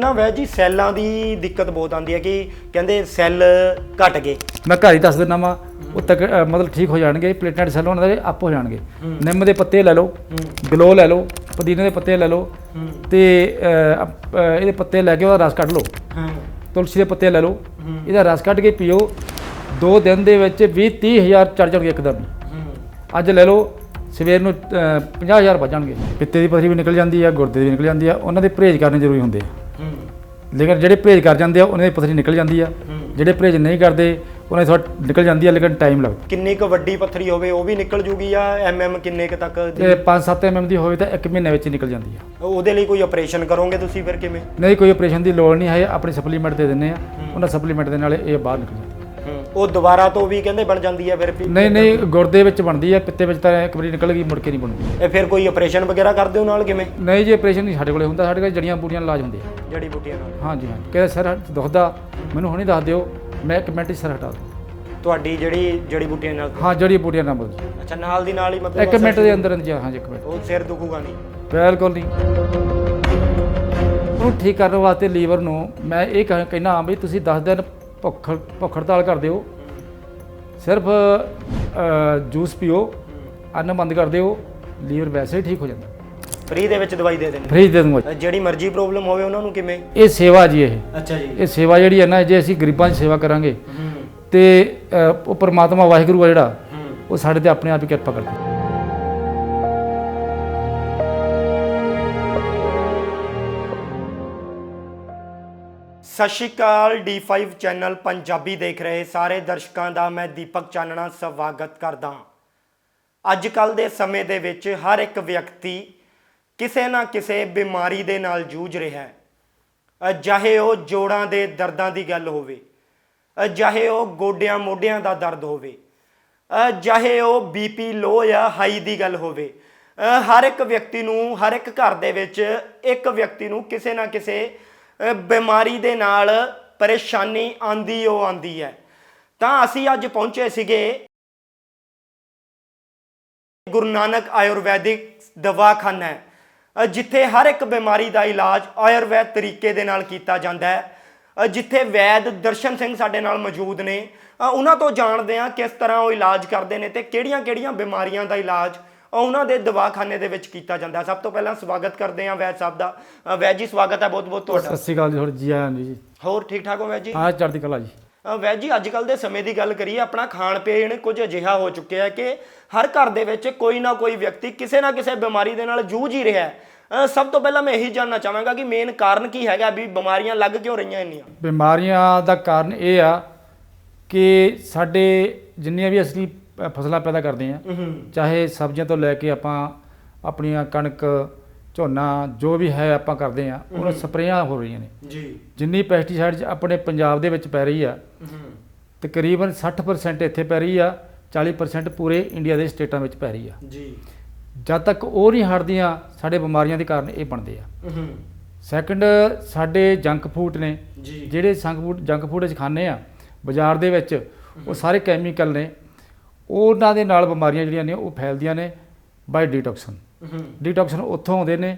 ਨਾ ਵੈ ਜੀ ਸੈੱਲਾਂ ਦੀ ਦਿੱਕਤ ਬਹੁਤ ਆਉਂਦੀ ਹੈ ਕਿ ਕਹਿੰਦੇ ਸੈੱਲ ਘਟ ਗਏ। ਮੈਂ ਘਰ ਹੀ ਦੱਸ ਦਿੰਦਾ ਵਾਂ ਉਹ ਤੱਕ ਅ, ਮਤਲਬ ਠੀਕ ਹੋ ਜਾਣਗੇ ਪਲੇਟਾਂ ਦੇ ਸੈੱਲ ਉਹਨਾਂ ਦੇ ਅਪ ਹੋ ਜਾਣਗੇ। ਨਿੰਮ ਦੇ ਪੱਤੇ ਲੈ ਲਓ ਗਲੋ ਲੈ ਲਓ ਪੁਦੀਨੇ ਦੇ ਪੱਤੇ ਲੈ ਲਓ ਤੇ ਅ, ਅਪ- ਅ, ਇਹਦੇ ਪੱਤੇ ਲੈ ਕੇ ਉਹਦਾ ਰਸ ਕੱਢ ਲਓ। ਹਾਂ। ਤੁਲਸੀ ਦੇ ਪੱਤੇ ਲੈ ਲਓ। ਇਹਦਾ ਰਸ ਕੱਢ ਕੇ ਪੀਓ। ਦੋ ਦਿਨ ਦੇ ਵਿੱਚ 20 30 ਹਜ਼ਾਰ ਚੜ ਜਾਣਗੇ ਇੱਕਦਮ ਹੀ। ਅੱਜ ਲੈ ਲਓ ਸਵੇਰ ਨੂੰ 50000 ਵੱਜ ਜਾਣਗੇ। ਪਿੱਤੇ ਦੀ ਪਥਰੀ ਵੀ ਨਿਕਲ ਜਾਂਦੀ ਆ ਗੁਰਦੇ ਦੀ ਵੀ ਨਿਕਲ ਜਾਂਦੀ ਆ ਉਹਨਾਂ ਦੇ ਪਰਹੇਜ਼ ਕਰਨੇ ਜ਼ਰੂਰੀ ਹੁੰਦੇ ਆ। ਲੇਕਿਨ ਜਿਹੜੇ ਪਰਹੇਜ਼ ਕਰ ਜਾਂਦੇ ਆ ਉਹਨਾਂ ਦੀ ਪਥਰੀ ਨਿਕਲ ਜਾਂਦੀ ਆ। ਜਿਹੜੇ ਪਰਹੇਜ਼ ਨਹੀਂ ਕਰਦੇ ਉਹਨਾਂ ਦੀ ਥੋੜ੍ਹਾ ਨਿਕਲ ਜਾਂਦੀ ਆ ਲੇਕਿਨ ਟਾਈਮ ਲੱਗਦਾ। ਕਿੰਨੀ ਕੁ ਵੱਡੀ ਪੱਥਰੀ ਹੋਵੇ ਉਹ ਵੀ ਨਿਕਲ ਜੂਗੀ ਜਾਂ ਐਮਐਮ ਕਿੰਨੇ ਕੁ ਤੱਕ ਦੀ? ਤੇ 5-7 ਐਮਐਮ ਦੀ ਹੋਵੇ ਤਾਂ 1 ਮਹੀਨੇ ਵਿੱਚ ਹੀ ਨਿਕਲ ਜਾਂਦੀ ਆ। ਉਹਦੇ ਲਈ ਕੋਈ ਆਪਰੇਸ਼ਨ ਕਰੋਗੇ ਤੁਸੀਂ ਫਿਰ ਕਿਵੇਂ? ਨਹੀਂ ਕੋਈ ਆਪਰੇਸ਼ਨ ਦੀ ਲੋੜ ਨਹੀਂ ਹੈ ਆਪਣੀ ਸਪਲੀਮੈਂਟ ਦੇ ਦਿੰਦੇ ਆ। ਉਹਨਾਂ ਸਪਲੀਮੈਂਟ ਦੇ ਨਾਲ ਇਹ ਬਾਹਰ ਨਿਕਲ ਜਾਂਦੀ ਉਹ ਦੁਬਾਰਾ ਤੋਂ ਵੀ ਕਹਿੰਦੇ ਬਣ ਜਾਂਦੀ ਹੈ ਫਿਰ ਵੀ? ਨਹੀਂ ਨਹੀਂ ਗੁਰਦੇ ਵਿੱਚ ਬਣਦੀ ਆ ਪਿੱਤੇ ਵਿੱਚ ਤਾਂ ਇੱਕ ਵਾਰੀ ਨਿਕਲ ਗਈ ਮੁੜ ਕੇ ਨਹੀਂ ਬਣਦੀ। ਇਹ ਫਿਰ ਕੋਈ ਆਪਰੇਸ਼ਨ ਵਗੈਰਾ ਕਰਦੇ ਹੋ ਨਾਲ ਕਿਵੇਂ? ਨਹੀਂ ਜੀ ਆਪਰੇਸ਼ਨ ਨਹੀਂ ਸਾਡੇ ਕੋਲੇ ਹੁੰਦਾ ਸਾਡੇ ਕੋਲ ਜੜੀਆਂ ਬੂਟੀਆਂ ਨਾਲ ਇਲਾਜ ਹੁੰਦੇ ਆ। ਜੜੀ ਬੂਟੀਆਂ ਨਾਲ। ਹਾਂਜੀ ਹਾਂ ਕਿਹਦਾ ਸਿਰ ਦੁਖਦਾ ਮੈਨੂੰ ਹੁਣੇ ਦੱਸ ਦਿਓ ਮੈਂ ਇੱਕ ਮਿੰਟ 'ਚ ਸਿਰ ਹਟਾ ਦੂੰ। ਤੁਹਾਡੀ ਜਿਹੜੀ ਜੜੀ ਬੂਟੀਆਂ ਨਾਲ? ਹਾਂ ਜੜੀ ਬੂਟੀਆਂ ਨਾਲ ਬੋਲ ਅੱਛਾ ਨਾਲ ਦੀ ਨਾਲ ਹੀ ਮਤਲਬ ਇੱਕ ਮਿੰਟ ਦੇ ਅੰਦਰ ਅੰਦਰ ਹਾਂ ਜੀ ਇੱਕ ਮਿੰਟ। ਉਹ ਸਿਰ ਦੁਖੂਗਾ ਨਹੀਂ। ਬਿਲਕੁਲ ਨਹੀਂ। ਉਹਨੂੰ ਠੀਕ ਕਰਨ ਵਾਸਤੇ ਲੀਵਰ ਨੂੰ ਮੈਂ ਇਹ ਕਹਿ- ਕਹਿਣਾ ਵੀ ਤੁਸੀਂ 10 ਦਿਨ ਭੁੱਖ ਭੁੱਖ ਹੜਤਾਲ ਕਰ ਦਿਓ। ਸਿਰਫ ਜੂਸ ਪੀਓ ਅੰਨ ਬੰਦ ਕਰ ਦਿਓ ਲੀਵਰ ਵੈਸੇ ਹੀ ਠੀਕ ਹੋ ਜਾਂਦਾ। ਫ੍ਰੀ ਦੇ ਵਿੱਚ ਦਵਾਈ ਦੇ ਦੇਣੀ ਫ੍ਰੀ ਦੇ ਦੂੰਗਾ ਜਿਹੜੀ ਮਰਜ਼ੀ ਪ੍ਰੋਬਲਮ ਹੋਵੇ ਉਹਨਾਂ ਨੂੰ ਕਿਵੇਂ? ਇਹ ਸੇਵਾ ਜੀ ਇਹ। ਅੱਛਾ ਜੀ। ਇਹ ਸੇਵਾ ਜਿਹੜੀ ਹੈ ਨਾ ਜੇ ਅਸੀਂ ਗਰੀਬਾਂ ਦੀ ਸੇਵਾ ਕਰਾਂਗੇ ਤੇ ਉਹ ਪਰਮਾਤਮਾ ਵਾਹਿਗੁਰੂ ਆ ਜਿਹੜਾ ਉਹ ਸਾਡੇ ਤੇ ਆਪਣੇ ਆਪ ਹੀ ਕਿਰਪਾ ਕਰਦਾ। ਸਤਿ ਸ਼੍ਰੀ ਅਕਾਲ D5 ਚੈਨਲ ਪੰਜਾਬੀ ਦੇਖ ਰਹੇ ਸਾਰੇ ਦਰਸ਼ਕਾਂ ਦਾ ਮੈਂ ਦੀਪਕ ਚਾਨਣਾ ਸਵਾਗਤ ਕਰਦਾ ਹਾਂ। ਅੱਜ ਕੱਲ ਦੇ ਸਮੇਂ ਦੇ ਵਿੱਚ ਹਰ ਇੱਕ ਵਿਅਕਤੀ ਕਿਸੇ ਨਾ ਕਿਸੇ ਬਿਮਾਰੀ ਦੇ ਨਾਲ ਜੂਝ ਰਿਹਾ ਹੈ। ਚਾਹੇ ਉਹ ਜੋੜਾਂ ਦੇ ਦਰਦਾਂ ਦੀ ਗੱਲ ਹੋਵੇ ਚਾਹੇ ਉਹ ਗੋਡਿਆਂ ਮੋਢਿਆਂ ਦਾ ਦਰਦ ਹੋਵੇ ਚਾਹੇ ਉਹ ਬੀਪੀ ਲੋ ਜਾਂ ਹਾਈ ਦੀ ਗੱਲ ਹੋਵੇ ਹਰ ਇੱਕ ਵਿਅਕਤੀ ਨੂੰ, ਹਰ ਇੱਕ ਘਰ ਦੇ ਵਿੱਚ ਇੱਕ ਵਿਅਕਤੀ ਨੂੰ ਕਿਸੇ ਨਾ ਕਿਸੇ ਬਿਮਾਰੀ ਦੇ ਨਾਲ ਪਰੇਸ਼ਾਨੀ ਆਂਦੀ ਉਹ ਆਂਦੀ ਹੈ। ਤਾਂ ਅਸੀਂ ਅੱਜ ਪਹੁੰਚੇ ਸੀਗੇ ਗੁਰੂ ਨਾਨਕ ਆਯੁਰਵੈਦਿਕ ਦਵਾਖਾਨਾ ਹੈ ਜਿੱਥੇ ਹਰ ਇੱਕ ਬਿਮਾਰੀ ਦਾ ਇਲਾਜ ਆਯੁਰਵੈਦ ਤਰੀਕੇ ਦੇ ਨਾਲ ਕੀਤਾ ਜਾਂਦਾ ਹੈ। ਜਿੱਥੇ ਵੈਦ ਦਰਸ਼ਨ ਸਿੰਘ ਸਾਡੇ ਨਾਲ ਮੌਜੂਦ ਨੇ। ਉਹਨਾਂ ਤੋਂ ਜਾਣਦੇ ਹਾਂ ਕਿਸ ਤਰ੍ਹਾਂ ਉਹ ਇਲਾਜ ਕਰਦੇ ਨੇ ਤੇ ਕਿਹੜੀਆਂ-ਕਿਹੜੀਆਂ ਬਿਮਾਰੀਆਂ ਦਾ ਇਲਾਜ ਉਹਨਾਂ ਦੇ ਦਵਾਖਾਨੇ ਦੇ ਵਿੱਚ ਕੀਤਾ ਜਾਂਦਾ। ਸਭ ਤੋਂ ਪਹਿਲਾਂ ਸਵਾਗਤ ਕਰਦੇ ਹਾਂ ਵੈਦ ਸਾਹਿਬ ਦਾ। ਵੈਦ ਜੀ ਸਵਾਗਤ ਹੈ ਬਹੁਤ-ਬਹੁਤ ਤੁਹਾਡਾ। ਸਤਿ ਸ਼੍ਰੀ ਅਕਾਲ ਜੀ ਹੋਰ ਜੀ ਆਇਆਂ ਨੂੰ ਜੀ। ਹੋਰ ਠੀਕ ਠਾਕ ਹੋ ਵੈਦ ਜੀ? ਹਾਂ ਚੜ੍ਹਦੀ ਕਲਾ ਜੀ। ਵੈਦ ਜੀ ਅੱਜ ਕੱਲ ਦੇ ਸਮੇਂ ਦੀ ਗੱਲ ਕਰੀਏ ਆਪਣਾ ਖਾਣ ਪੀਣ ਕੁਝ ਅਜਿਹਾ ਹੋ ਚੁੱਕਿਆ ਹੈ ਕਿ ਹਰ ਘਰ ਦੇ ਵਿੱਚ ਕੋਈ ਨਾ ਕੋਈ ਵਿਅਕਤੀ ਕਿਸੇ ਨਾ ਕਿਸੇ ਬਿਮਾਰੀ ਦੇ ਨਾਲ ਜੂਝ ਹੀ ਰਿਹਾ ਹੈ। ਸਭ ਤੋਂ ਪਹਿਲਾਂ ਮੈਂ ਇਹੀ ਜਾਣਨਾ ਚਾਹਾਂਗਾ ਕਿ ਮੇਨ ਕਾਰਨ ਕੀ ਹੈਗਾ ਵੀ ਬਿਮਾਰੀਆਂ ਲੱਗ ਕਿਉਂ ਰਹੀਆਂ ਇੰਨੀਆਂ? ਬਿਮਾਰੀਆਂ ਦਾ ਕਾਰਨ ਇਹ ਆ ਕਿ ਸਾਡੇ ਜਿੰਨੀਆਂ ਵੀ ਅਸੀਂ ਅ, ਫਸਲਾਂ ਪੈਦਾ ਕਰਦੇ ਆ ਚਾਹੇ ਸਬਜ਼ੀਆਂ ਤੋਂ ਲੈ ਕੇ ਆਪਾਂ ਆਪਣੀਆਂ ਕਣਕ ਝੋਨਾ ਜੋ ਵੀ ਹੈ ਆਪਾਂ ਕਰਦੇ ਆ ਉਹਨਾਂ ਸਪਰੇਆਂ ਹੋ ਰਹੀਆਂ ਨੇ। ਜੀ। ਜਿੰਨੀ ਪੈਸਟੀਸਾਈਡ ਆਪਣੇ ਪੰਜਾਬ ਦੇ ਵਿੱਚ ਪੈ ਰਹੀ ਆ ਤਕਰੀਬਨ 60% ਇੱਥੇ ਪੈ ਰਹੀ ਆ 40% ਪੂਰੇ ਇੰਡੀਆ ਦੇ ਸਟੇਟਾਂ ਵਿੱਚ ਪੈ ਰਹੀ ਆ। ਜੀ। ਜਦ ਤੱਕ ਉਹ ਨਹੀਂ ਹਟਦੀਆਂ ਸਾਡੇ ਬਿਮਾਰੀਆਂ ਦੇ ਕਾਰਨ ਇਹ ਬਣਦੇ ਆ। ਸੈਕੰਡ ਸਾਡੇ ਜੰਕ ਫੂਡ ਨੇ ਜਿਹੜੇ ਸੰਕ ਫੂਡ ਜੰਕ ਫੂਡ ਵਿੱਚ ਖਾਂਦੇ ਆ ਬਾਜ਼ਾਰ ਦੇ ਵਿੱਚ ਉਹ ਸਾਰੇ ਕੈਮੀਕਲ ਨੇ। ਉਹਨਾਂ ਦੇ ਨਾਲ ਬਿਮਾਰੀਆਂ ਜਿਹੜੀਆਂ ਨੇ ਉਹ ਫੈਲਦੀਆਂ ਨੇ ਬਾਈ ਡੀਟੌਕਸਨ ਡੀਟੌਕਸਨ ਉੱਥੋਂ ਆਉਂਦੇ ਨੇ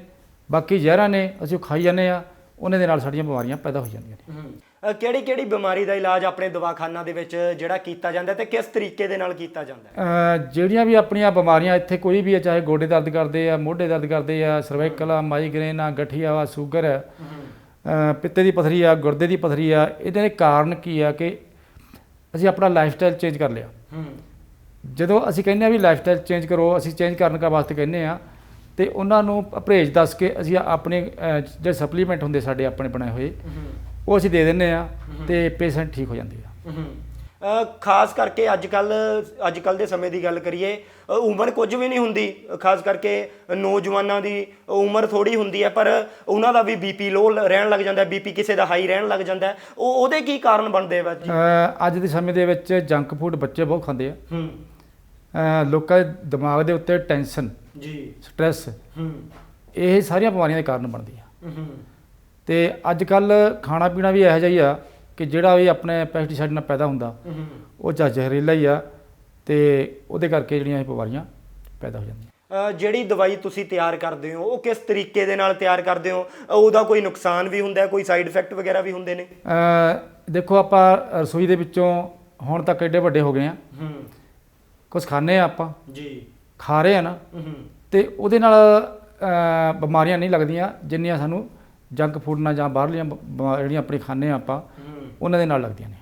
ਬਾਕੀ ਜ਼ਹਿਰਾਂ ਨੇ ਅਸੀਂ ਉਹ ਖਾਈ ਜਾਂਦੇ ਆ ਉਹਨਾਂ ਦੇ ਨਾਲ ਸਾਡੀਆਂ ਬਿਮਾਰੀਆਂ ਪੈਦਾ ਹੋ ਜਾਂਦੀਆਂ ਨੇ। ਕਿਹੜੀ ਕਿਹੜੀ ਬਿਮਾਰੀ ਦਾ ਇਲਾਜ ਆਪਣੇ ਦਵਾਖਾਨਾ ਦੇ ਵਿੱਚ ਜਿਹੜਾ ਕੀਤਾ ਜਾਂਦਾ ਤੇ ਕਿਸ ਤਰੀਕੇ ਦੇ ਨਾਲ ਕੀਤਾ ਜਾਂਦਾ? ਜਿਹੜੀਆਂ ਵੀ ਆਪਣੀਆਂ ਬਿਮਾਰੀਆਂ ਇੱਥੇ ਕੋਈ ਵੀ ਹੈ ਚਾਹੇ ਗੋਡੇ ਦਰਦ ਕਰਦੇ ਆ ਮੋਢੇ ਦਰਦ ਕਰਦੇ ਆ ਸਰਵਾਈਕਲ ਆ ਮਾਈਗ੍ਰੇਨ ਆ ਗਠੀਆ ਵਾ ਸ਼ੂਗਰ ਅਹ ਪਿੱਤੇ ਦੀ ਪਥਰੀ ਆ ਗੁਰਦੇ ਦੀ ਪਥਰੀ ਆ ਇਹਦੇ ਕਾਰਨ ਕੀ ਆ ਕਿ ਅਸੀਂ ਆਪਣਾ ਲਾਈਫ ਸਟਾਈਲ ਚੇਂਜ ਕਰ ਲਿਆ। ਜਦੋਂ ਅਸੀਂ ਕਹਿੰਦੇ ਆ ਵੀ ਲਾਈਫ ਸਟਾਈਲ ਚੇਂਜ ਕਰੋ ਅਸੀਂ ਚੇਂਜ ਕਰਨ ਦਾ ਵਾਸਤੇ ਕਹਿੰਦੇ ਆ ਤੇ ਉਹਨਾਂ ਨੂੰ ਪਰਹੇਜ਼ ਦੱਸ ਕੇ ਅਸੀਂ ਆਪਣੇ ਅਹ, ਜਿਹੜੇ ਸਪਲੀਮੈਂਟ ਹੁੰਦੇ ਸਾਡੇ ਆਪਣੇ ਬਣਾਏ ਹੋਏ ਉਹ ਅਸੀਂ ਦੇ ਦਿੰਦੇ ਆ ਤੇ ਪੇਸ਼ੈਂਟ ਠੀਕ ਹੋ ਜਾਂਦੇ ਆ। ਅ, ਖਾਸ ਕਰਕੇ ਅੱਜ ਕੱਲ ਅੱਜ ਕੱਲ ਦੇ ਸਮੇਂ ਦੀ ਗੱਲ ਕਰੀਏ ਅ, ਉਮਰ ਕੁਝ ਵੀ ਨਹੀਂ ਹੁੰਦੀ। ਅ, ਖਾਸ ਕਰਕੇ ਨੌਜਵਾਨਾਂ ਦੀ ਉਮਰ ਥੋੜੀ ਹੁੰਦੀ ਹੈ ਪਰ ਉਹਨਾਂ ਦਾ ਵੀ ਬੀਪੀ ਲੋ ਰਹਿਣ ਲੱਗ ਜਾਂਦਾ ਹੈ ਬੀਪੀ ਕਿਸੇ ਦਾ ਹਾਈ ਰਹਿਣ ਲੱਗ ਜਾਂਦਾ ਹੈ। ਉਹ ਉਹਦੇ ਕੀ ਕਾਰਨ ਬਣਦੇ ਵਾ ਜੀ ਅਹ ਅੱਜ ਦੇ ਸਮੇਂ ਦੇ ਵਿੱਚ ਜੰਕ ਫੂਡ ਬੱਚੇ ਬਹੁਤ ਖਾਂਦੇ ਆ। ਹੂੰ। ਲੋਕਾਂ ਦੇ ਦਿਮਾਗ ਦੇ ਉੱਤੇ ਟੈਨਸ਼ਨ ਜੀ। ਸਟ੍ਰੈਸ ਹੂੰ। ਇਹ ਸਾਰੀਆਂ ਬਿਮਾਰੀਆਂ ਦੇ ਕਾਰਨ ਬਣਦੀਆਂ ਹੂੰ ਤੇ ਅੱਜ ਕੱਲ ਖਾਣਾ ਪੀਣਾ ਵੀ ਇਹੋ ਜਿਹਾ ਹੀ ਆ ਕਿ ਜਿਹੜਾ ਵੀ ਆਪਣੇ ਪੈਸਟੀਸਾਈਡ ਨਾਲ ਪੈਦਾ ਹੁੰਦਾ ਹੂੰ ਉਹ ਜਾਂ ਜ਼ਹਿਰੀਲਾ ਹੀ ਆ ਤੇ ਉਹਦੇ ਕਰਕੇ ਜਿਹੜੀਆਂ ਇਹ ਬਿਮਾਰੀਆਂ ਪੈਦਾ ਹੋ ਜਾਂਦੀਆਂ। ਜਿਹੜੀ ਦਵਾਈ ਤੁਸੀਂ ਤਿਆਰ ਕਰਦੇ ਹੋ ਉਹ ਕਿਸ ਤਰੀਕੇ ਦੇ ਨਾਲ ਤਿਆਰ ਕਰਦੇ ਹੋ? ਉਹਦਾ ਕੋਈ ਨੁਕਸਾਨ ਵੀ ਹੁੰਦਾ ਕੋਈ ਸਾਈਡ ਇਫੈਕਟ ਵਗੈਰਾ ਵੀ ਹੁੰਦੇ ਨੇ? ਦੇਖੋ ਆਪਾਂ ਰਸੋਈ ਦੇ ਵਿੱਚੋਂ ਹੁਣ ਤੱਕ ਐਡੇ ਵੱਡੇ ਹੋ ਗਏ ਆ। ਹੂੰ। ਕੁਝ ਖਾਂਦੇ ਆ ਆਪਾਂ। ਜੀ। ਖਾ ਰਹੇ ਆ ਨਾ। ਤੇ ਉਹਦੇ ਨਾਲ ਬਿਮਾਰੀਆਂ ਨਹੀਂ ਲੱਗਦੀਆਂ ਜਿੰਨੀਆਂ ਸਾਨੂੰ ਜੰਕ ਫੂਡ ਨਾਲ ਜਾਂ ਬਾਹਰਲੀਆਂ ਜਿਹੜੀਆਂ ਆਪਣੀ ਖਾਂਦੇ ਆ ਆਪਾਂ ਉਹਨਾਂ ਦੇ ਨਾਲ ਲੱਗਦੀਆਂ ਨੇ।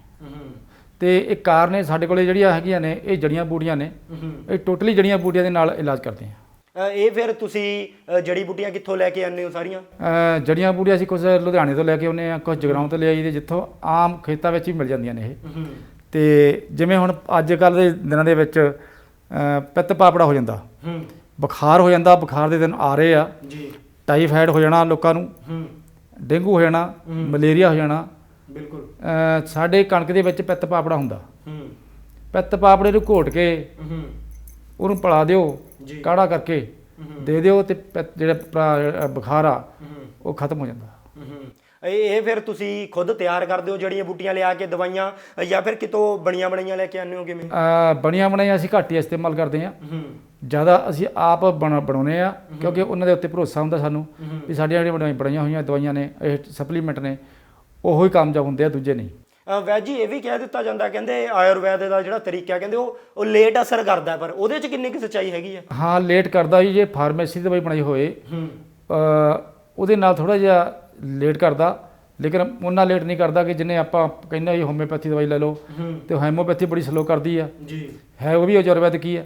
ਤੇ ਇਹ ਕਾਰਨ ਨੇ ਸਾਡੇ ਕੋਲੇ ਜਿਹੜੀਆਂ ਹੈਗੀਆਂ ਨੇ ਇਹ ਜੜੀਆਂ ਬੂਟੀਆਂ ਨੇ ਇਹ ਟੋਟਲੀ ਜੜੀਆਂ ਬੂਟੀਆਂ ਦੇ ਨਾਲ ਇਲਾਜ ਕਰਦੇ ਆ ਇਹ ਫਿਰ ਤੁਸੀਂ ਜੜੀ ਬੂਟੀਆਂ ਕਿੱਥੋਂ ਲੈ ਕੇ ਆਉਂਦੇ ਹੋ ਸਾਰੀਆਂ? ਜੜੀਆਂ ਬੂਟੀਆਂ ਅਸੀਂ ਕੁਝ ਲੁਧਿਆਣੇ ਤੋਂ ਲੈ ਕੇ ਆਉਂਦੇ ਆ ਕੁਝ ਜਗਰਾਉਂ ਤੋਂ ਲੈ ਆਈਦੇ ਜਿੱਥੋਂ ਆਮ ਖੇਤਾਂ ਵਿੱਚ ਹੀ ਮਿਲ ਜਾਂਦੀਆਂ ਨੇ ਇਹ। ਤੇ ਜਿਵੇਂ ਹੁਣ ਅੱਜ ਕੱਲ ਦੇ ਦਿਨਾਂ ਦੇ ਵਿੱਚ ਪਿੱਤ ਪਾਪੜਾ ਹੋ ਜਾਂਦਾ। ਹੂੰ। ਬੁਖਾਰ ਹੋ ਜਾਂਦਾ ਬੁਖਾਰ ਦੇ ਦਿਨ ਆ ਰਹੇ ਆ। ਜੀ। ਟਾਈਫਾਇਡ ਹੋ ਜਾਣਾ ਲੋਕਾਂ ਨੂੰ। ਹੂੰ। ਡੇਂਗੂ ਹੋ ਜਾਣਾ। ਮਲੇਰੀਆ ਹੋ ਜਾਣਾ। ਬਿਲਕੁਲ। ਸਾਡੇ ਕਣਕ ਦੇ ਵਿੱਚ ਪਿੱਤ ਪਾਪੜਾ ਹੁੰਦਾ। ਹੂੰ। ਪਿੱਤ ਪਾਪੜੇ ਨੂੰ ਘੋਟ ਕੇ ਹੂੰ। ਉਹਨੂੰ ਪਿਲਾ ਦਿਓ ਜੀ। ਕਾੜਾ ਕਰਕੇ ਦੇ ਦਿਓ ਤੇ ਜਿਹੜਾ ਬੁਖਾਰ ਆ ਉਹ ਖਤਮ ਹੋ ਜਾਂਦਾ। ਇਹ ਇਹ ਫਿਰ ਤੁਸੀਂ ਖੁਦ ਤਿਆਰ ਕਰਦੇ ਹੋ ਜੜੀਆਂ ਬੂਟੀਆਂ ਲਿਆ ਕੇ ਦਵਾਈਆਂ ਜਾਂ ਫਿਰ ਕਿਤੋਂ ਬਣੀਆਂ ਬਣਾਈਆਂ ਲੈ ਕੇ ਆਉਂਦੇ ਹੋ ਕਿਵੇਂ? ਅ, ਬਣੀਆਂ ਬਣਾਈਆਂ ਅਸੀਂ ਘੱਟ ਹੀ ਇਸਤੇਮਾਲ ਕਰਦੇ ਹਾਂ। ਹੂੰ। ਜ਼ਿਆਦਾ ਅਸੀਂ ਆਪ ਬਣਾ- ਬਣਾਉਂਦੇ ਆ ਕਿਉਂਕਿ ਉਹਨਾਂ ਦੇ ਉੱਤੇ ਭਰੋਸਾ ਹੁੰਦਾ ਸਾਨੂੰ ਵੀ ਸਾਡੀਆਂ ਜਿਹੜੀਆਂ ਬਣਾਈ- ਬਣਾਈਆਂ ਹੋਈਆਂ ਦਵਾਈਆਂ ਨੇ ਇਹ ਸਪਲੀਮੈਂਟ ਨੇ ਉਹੋ ਹੀ ਕਾਮਯਾਬ ਹੁੰਦੇ ਆ ਦੂਜੇ ਨਹੀਂ। ਵੈਦ ਜੀ ਇਹ ਵੀ ਕਹਿ ਦਿੱਤਾ ਜਾਂਦਾ ਕਹਿੰਦੇ ਆਯੁਰਵੈਦ ਦਾ ਜਿਹੜਾ ਤਰੀਕਾ ਕਹਿੰਦੇ ਉਹ ਉਹ ਲੇਟ ਅਸਰ ਕਰਦਾ ਪਰ ਉਹਦੇ ਚ ਕਿੰਨੀ ਕੁ ਸੱਚਾਈ ਹੈਗੀ ਆ ਹਾਂ ਲੇਟ ਕਰਦਾ ਜੀ ਜੇ ਫਾਰਮੇਸੀ ਦੀ ਦਵਾਈ ਬਣਾਈ ਹੋਏ ਹੂੰ। ਅ, ਉਹਦੇ ਨਾਲ ਥੋੜਾ ਜਿਹਾ ਲੇਟ ਕਰਦਾ ਲੇਕਿਨ ਉਹਨਾਂ ਲੇਟ ਨਹੀਂ ਕਰਦਾ ਕਿ ਜਿੰਨੇ ਆਪਾਂ ਕਹਿੰਦੇ ਹਾਂ ਹੋਮਿਓਪੈਥੀ ਦਵਾਈ ਲੈ ਲਓ ਤੇ ਹੋਮਿਓਪੈਥੀ ਬੜੀ ਸਲੋ ਕਰਦੀ ਆ। ਜੀ। ਹੈ ਉਹ ਵੀ ਆਯੁਰਵੈਦ ਕੀ ਆ?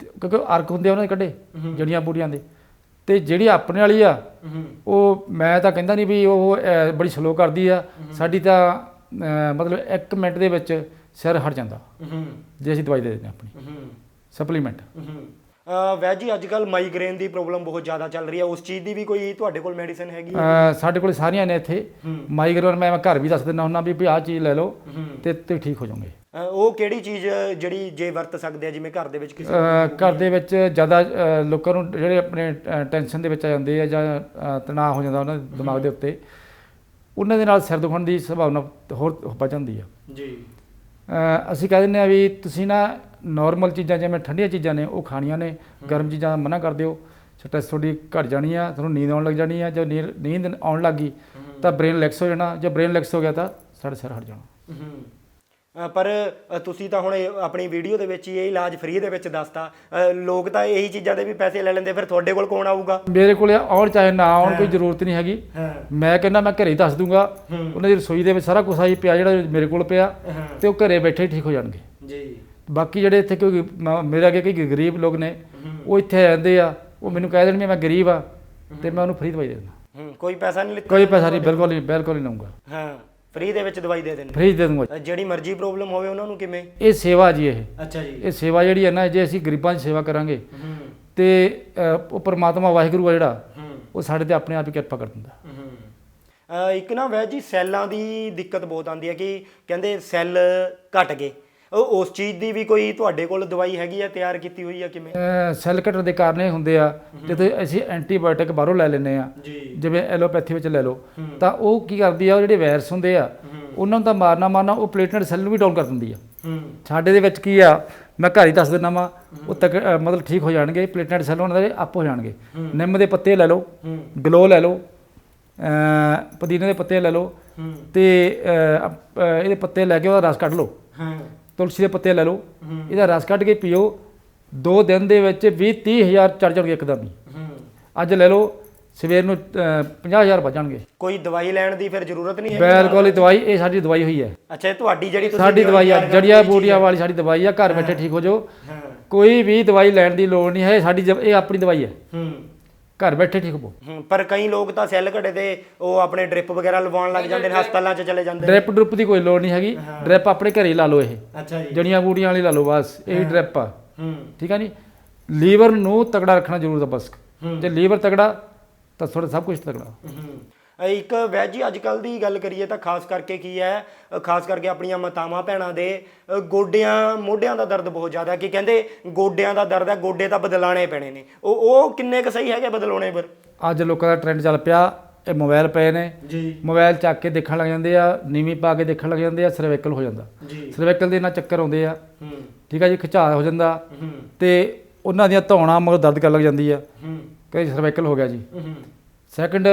ਕਿਉਂਕਿ ਅਰਕ ਹੁੰਦੇ ਆ ਉਹਨਾਂ ਦੇ ਕੱਢੇ। ਜੜੀਆਂ ਬੂਟੀਆਂ ਦੇ। ਤੇ ਜਿਹੜੀ ਆਪਣੇ ਵਾਲੀ ਆ ਉਹ ਮੈਂ ਤਾਂ ਕਹਿੰਦਾ ਨਹੀਂ ਵੀ ਉਹ ਬੜੀ ਸਲੋ ਕਰਦੀ ਆ। ਸਾਡੀ ਤਾਂ ਮਤਲਬ 1 ਮਿੰਟ ਦੇ ਵਿੱਚ ਸਿਰ ਹਟ ਜਾਂਦਾ। ਜੇ ਅਸੀਂ ਦਵਾਈ ਦੇ ਦਿੰਦੇ ਆਪਣੀ। ਹੂੰ। ਸਪਲੀਮੈਂਟ ਵੈਦ ਜੀ ਅੱਜ ਕੱਲ ਮਾਈਗ੍ਰੇਨ ਦੀ ਪ੍ਰੋਬਲਮ ਬਹੁਤ ਜ਼ਿਆਦਾ ਚੱਲ ਰਹੀ ਹੈ। ਉਸ ਚੀਜ਼ ਦੀ ਵੀ ਕੋਈ ਤੁਹਾਡੇ ਕੋਲ ਮੈਡੀਸਿਨ ਹੈਗੀ ਸਾਡੇ ਕੋਲ ਸਾਰੀਆਂ ਨੇ ਇੱਥੇ। ਮਾਈਗ੍ਰੇਨ ਮੈਂ ਘਰ ਵੀ ਦੱਸ ਦਿੰਦਾ ਹੁੰਦਾ ਵੀ ਵੀ ਆਹ ਚੀਜ਼ ਲੈ ਲਓ ਤੇ ਤੇ ਠੀਕ ਹੋ ਜਾਓਗੇ। ਅ, ਉਹ ਕਿਹੜੀ ਚੀਜ਼ ਜਿਹੜੀ ਜੇ ਵਰਤ ਸਕਦੇ ਆ ਜਿਵੇਂ ਘਰ ਦੇ ਵਿੱਚ ਕਿਸੇ ਘਰ ਦੇ ਵਿੱਚ ਜ਼ਿਆਦਾ ਲੋਕਾਂ ਨੂੰ ਜਿਹੜੇ ਆਪਣੇ ਟੈਨਸ਼ਨ ਦੇ ਵਿੱਚ ਆ ਜਾਂਦੇ ਆ ਜਾਂ ਤਣਾਅ ਹੋ ਜਾਂਦਾ ਉਹਨਾਂ ਦੇ ਦਿਮਾਗ ਦੇ ਉੱਤੇ ਉਹਨਾਂ ਦੇ ਨਾਲ ਸਿਰ ਦੁਖਣ ਦੀ ਸੰਭਾਵਨਾ ਹੋਰ ਵੱਧ ਜਾਂਦੀ ਆ। ਜੀ। ਅਸੀਂ ਕਹਿ ਦਿੰਦੇ ਆ ਵੀ ਤੁਸੀਂ ਨਾ ਨਾਰਮਲ ਚੀਜ਼ਾਂ ਜਿਵੇਂ ਠੰਡੀਆਂ ਚੀਜ਼ਾਂ ਨੇ ਉਹ ਖਾਣੀਆਂ ਨੇ ਗਰਮ ਚੀਜ਼ਾਂ ਮਨਾ ਕਰ ਦਿਓ। ਸਟ੍ਰੈਸ ਤੁਹਾਡੀ ਘਟ ਜਾਣੀ ਆ ਤੁਹਾਨੂੰ ਨੀਂਦ ਆਉਣ ਲੱਗ ਜਾਣੀ ਆ ਜੇ ਨੀਂਦ ਆਉਣ ਲੱਗ ਗਈ ਤਾਂ ਬ੍ਰੇਨ ਰਿਲੈਕਸ ਹੋ ਜਾਣਾ ਜੇ ਬ੍ਰੇਨ ਰਿਲੈਕਸ ਹੋ ਗਿਆ ਤਾਂ ਸਾਡਾ ਸਿਰ ਹਟ ਜਾਣਾ। ਪਰ ਤੁਸੀਂ ਤਾਂ ਹੁਣ ਆਪਣੀ ਵੀਡੀਓ ਦੇ ਵਿੱਚ ਹੀ ਇਹ ਇਲਾਜ ਫ੍ਰੀ ਦੇ ਵਿੱਚ ਦੱਸਤਾ। ਲੋਕ ਤਾਂ ਇਹੀ ਚੀਜ਼ਾਂ ਦੇ ਵੀ ਪੈਸੇ ਲੈ ਲੈਂਦੇ ਫਿਰ ਤੁਹਾਡੇ ਕੋਲ ਕੌਣ ਆਊਗਾ? ਮੇਰੇ ਕੋਲ ਆਉਣ ਚਾਹੇ ਨਾ ਆਉਣ ਕੋਈ ਜ਼ਰੂਰਤ ਨਹੀਂ ਹੈਗੀ। ਮੈਂ ਕਹਿੰਦਾ ਮੈਂ ਘਰੇ ਹੀ ਦੱਸ ਦੂੰਗਾ। ਉਹਨਾਂ ਦੀ ਰਸੋਈ ਦੇ ਵਿੱਚ ਸਾਰਾ ਕੁਝ ਆਈ ਪਿਆ ਜਿਹੜਾ ਮੇਰੇ ਕੋਲ ਪਿਆ ਤੇ ਉਹ ਘਰੇ ਬੈਠੇ ਹੀ ਠੀਕ ਹੋ ਜਾਣਗੇ। ਜੀ। ਬਾਕੀ ਜਿਹੜੇ ਇੱਥੇ ਕੋਈ ਮ- ਮੇਰੇ ਅੱਗੇ ਕਈ ਗਰੀਬ ਲੋਕ ਨੇ ਉਹ ਇੱਥੇ ਜਾਂਦੇ ਆ ਉਹ ਮੈਨੂੰ ਕਹਿ ਦੇਣਗੇ ਮੈਂ ਗਰੀਬ ਆ ਤੇ ਮੈਂ ਉਹਨੂੰ ਫ੍ਰੀ ਦਵਾਈ ਦੇ ਦਿੰਦਾ। ਹੂੰ ਕੋਈ ਪੈਸਾ ਨਹੀਂ ਲਿੱਤਾ ਕੋਈ ਪੈਸਾ ਨਹੀਂ ਬਿਲਕੁਲ ਨਹੀਂ ਬਿਲਕੁਲ ਨਹੀਂ ਲਊਂਗਾ। ਹਾਂ ਫ੍ਰੀ ਦੇ ਵਿੱਚ ਦਵਾਈ ਦੇ ਦੇਣੀ ਫ੍ਰੀ ਦੇ ਦੂੰਗਾ ਅ, ਜਿਹੜੀ ਮਰਜ਼ੀ ਪ੍ਰੋਬਲਮ ਹੋਵੇ ਉਹਨਾਂ ਨੂੰ ਕਿਵੇਂ? ਇਹ ਸੇਵਾ ਜੀ ਇਹ। ਅੱਛਾ ਜੀ। ਇਹ ਸੇਵਾ ਜਿਹੜੀ ਹੈ ਨਾ ਜੇ ਅਸੀਂ ਗਰੀਬਾਂ ਦੀ ਸੇਵਾ ਕਰਾਂਗੇ ਹੂੰ। ਤੇ ਅ, ਉਹ ਪਰਮਾਤਮਾ ਵਾਹਿਗੁਰੂ ਆ ਜਿਹੜਾ ਹੂੰ। ਉਹ ਸਾਡੇ ਤੇ ਆਪਣੇ ਆਪ ਹੀ ਕਿਰਪਾ ਕਰ ਦਿੰਦਾ। ਇੱਕ ਨਾ ਵੈਦ ਜੀ ਸੈੱਲਾਂ ਦੀ ਦਿੱਕਤ ਬਹੁਤ ਆਉਂਦੀ ਹੈ ਕਿ ਕਹਿੰਦੇ ਸੈੱਲ ਘਟ ਗਏ। ਉਹ ਉਸ ਚੀਜ਼ ਦੀ ਵੀ ਕੋਈ ਤੁਹਾਡੇ ਕੋਲ ਦਵਾਈ ਹੈਗੀ ਆ ਤਿਆਰ ਕੀਤੀ ਹੋਈ ਆ ਕਿਵੇਂ? ਸੈੱਲ ਘਟਣ ਦੇ ਕਾਰਨ ਇਹ ਹੁੰਦੇ ਆ ਜਦੋਂ ਅਸੀਂ ਐਂਟੀਬਾਇਓਟਿਕ ਬਾਹਰੋਂ ਲੈ ਲੈਂਦੇ ਆ। ਜਿਵੇਂ ਐਲੋਪੈਥੀ ਵਿੱਚ ਲੈ ਲਓ। ਤਾਂ ਉਹ ਕੀ ਕਰਦੀ ਆ ਉਹ ਜਿਹੜੇ ਵਾਇਰਸ ਹੁੰਦੇ ਆ ਉਹਨਾਂ ਨੂੰ ਤਾਂ ਮਾਰਨਾ ਮਾਰਨਾ ਉਹ ਪਲੇਟਲੈਟ ਸੈੱਲ ਨੂੰ ਵੀ ਡਾਊਨ ਕਰ ਦਿੰਦੀ ਆ। ਸਾਡੇ ਦੇ ਵਿੱਚ ਕੀ ਆ ਮੈਂ ਘਰ ਹੀ ਦੱਸ ਦਿੰਦਾ ਵਾਂ ਉਹ ਤੱਕ ਮਤਲਬ ਠੀਕ ਹੋ ਜਾਣਗੇ ਪਲੇਟਲੈਟ ਸੈੱਲ ਉਹਨਾਂ ਦੇ ਅਪ ਹੋ ਜਾਣਗੇ। ਨਿੰਮ ਦੇ ਪੱਤੇ ਲੈ ਲਓ ਗਲੋ ਲੈ ਲਓ ਪੁਦੀਨੇ ਦੇ ਪੱਤੇ ਲੈ ਲਓ ਤੇ ਇਹਦੇ ਪੱਤੇ ਲੈ ਕੇ ਉਹਦਾ ਰਸ ਕੱਢ ਲਓ। ਤੁਲਸੀ ਦੇ ਪੱਤੇ ਲੈ ਲਓ। ਇਹਦਾ ਰਸ ਕੱਢ ਕੇ ਪੀਓ। ਦੋ ਦਿਨ ਦੇ ਵਿੱਚ 20 30 ਹਜ਼ਾਰ ਚੜ ਜਾਣਗੇ ਇੱਕਦਮ ਹੀ। ਅੱਜ ਲੈ ਲਓ ਸਵੇਰ ਨੂੰ 50000 ਬਚਣਗੇ ਕੋਈ ਦਵਾਈ ਲੈਣ ਦੀ ਫਿਰ ਜ਼ਰੂਰਤ ਨਹੀਂ ਹੈ ਬਿਲਕੁਲ ਹੀ ਦਵਾਈ ਇਹ ਸਾਡੀ ਦਵਾਈ ਹੋਈ ਹੈ। ਅੱਛਾ ਇਹ ਤੁਹਾਡੀ ਜਿਹੜੀ ਤੁਸੀਂ ਸਾਡੀ ਦਵਾਈ ਆ ਜੜੀਆਂ ਬੂਟੀਆਂ ਵਾਲੀ ਸਾਡੀ ਦਵਾਈ ਆ ਘਰ ਬੈਠੇ ਠੀਕ ਹੋ ਜਾਓ। ਕੋਈ ਵੀ ਦਵਾਈ ਲੈਣ ਦੀ ਲੋੜ ਨਹੀਂ ਹੈ ਸਾਡੀ ਇਹ ਆਪਣੀ ਦਵਾਈ ਹੈ। ਹੂੰ। ਘਰ ਬੈਠੇ ਠੀਕ ਹੋ। ਹੂੰ ਪਰ ਕਈ ਲੋਕ ਤਾਂ ਸੈੱਲ ਘੜੇ ਤੇ ਉਹ ਆਪਣੇ ਡ੍ਰਿਪ ਵਗੈਰਾ ਲਵਾਉਣ ਲੱਗ ਜਾਂਦੇ ਨੇ ਹਸਪਤਾਲਾਂ 'ਚ ਚਲੇ ਜਾਂਦੇ ਨੇ। ਡ੍ਰਿਪ ਡਰੁਪ ਦੀ ਕੋਈ ਲੋੜ ਨਹੀਂ ਹੈਗੀ। ਡ੍ਰਿਪ ਆਪਣੇ ਘਰੇ ਹੀ ਲਾ ਲਓ ਇਹ। ਅੱਛਾ ਜੀ। ਜੜੀਆਂ ਬੂਟੀਆਂ ਵਾਲੀ ਲਾ ਲਓ ਬਸ ਇਹ ਡ੍ਰਿਪ ਆ। ਹੂੰ। ਠੀਕ ਆ ਨਹੀਂ ਲੀਵਰ ਨੂੰ ਤਗੜਾ ਰੱਖਣਾ ਜ਼ਰੂਰ ਆ ਬਸ। ਜੇ ਲੀਵਰ ਤਗੜਾ ਤਾਂ ਤੁਹਾਡਾ ਸਭ ਕੁਝ ਹੂੰ। ਇਹ ਇੱਕ ਵੈਦ ਜੀ ਅੱਜ ਕੱਲ ਦੀ ਗੱਲ ਕਰੀਏ ਤਾਂ ਖਾਸ ਕਰਕੇ ਕੀ ਹੈ? ਖਾਸ ਕਰਕੇ ਆਪਣੀਆਂ ਮਾਤਾਵਾਂ ਭੈਣਾਂ ਦੇ ਗੋਡਿਆਂ ਮੋਢਿਆਂ ਦਾ ਦਰਦ ਬਹੁਤ ਜ਼ਿਆਦਾ ਕਿ ਕਹਿੰਦੇ ਗੋਡਿਆਂ ਦਾ ਦਰਦ ਹੈ ਗੋਡੇ ਤਾਂ ਬਦਲਾਣੇ ਪੈਣੇ ਨੇ। ਉਹ ਉਹ ਕਿੰਨੇ ਕੁ ਸਹੀ ਹੈਗੇ ਬਦਲਾਉਣੇ ਪਰ ਅੱਜ ਲੋਕਾਂ ਦਾ ਟ੍ਰੈਂਡ ਚੱਲ ਪਿਆ ਇਹ ਮੋਬਾਈਲ ਪਏ ਨੇ। ਜੀ। ਮੋਬਾਈਲ ਚੱਕ ਕੇ ਦੇਖਣ ਲੱਗ ਜਾਂਦੇ ਆ ਨੀਵੀਂ ਪਾ ਕੇ ਦੇਖਣ ਲੱਗ ਜਾਂਦੇ ਆ ਸਰਵਾਈਕਲ ਹੋ ਜਾਂਦਾ। ਜੀ। ਸਰਵਾਈਕਲ ਦੇ ਨਾਲ ਚੱਕਰ ਆਉਂਦੇ ਆ। ਹੂੰ। ਠੀਕ ਆ ਜੀ ਖਿਚਾਅ ਹੋ ਜਾਂਦਾ। ਹੂੰ। ਤੇ ਉਹਨਾਂ ਦੀਆਂ ਧੌਣਾ ਮਗਰ ਦਰਦ ਕਰਨ ਲੱਗ ਜਾਂਦੀ ਆ। ਹੂੰ। ਕਈ ਸਰਵਾਈਕਲ ਹੋ ਗਿਆ ਜੀ। ਹੂੰ। ਸੈਕੰਡ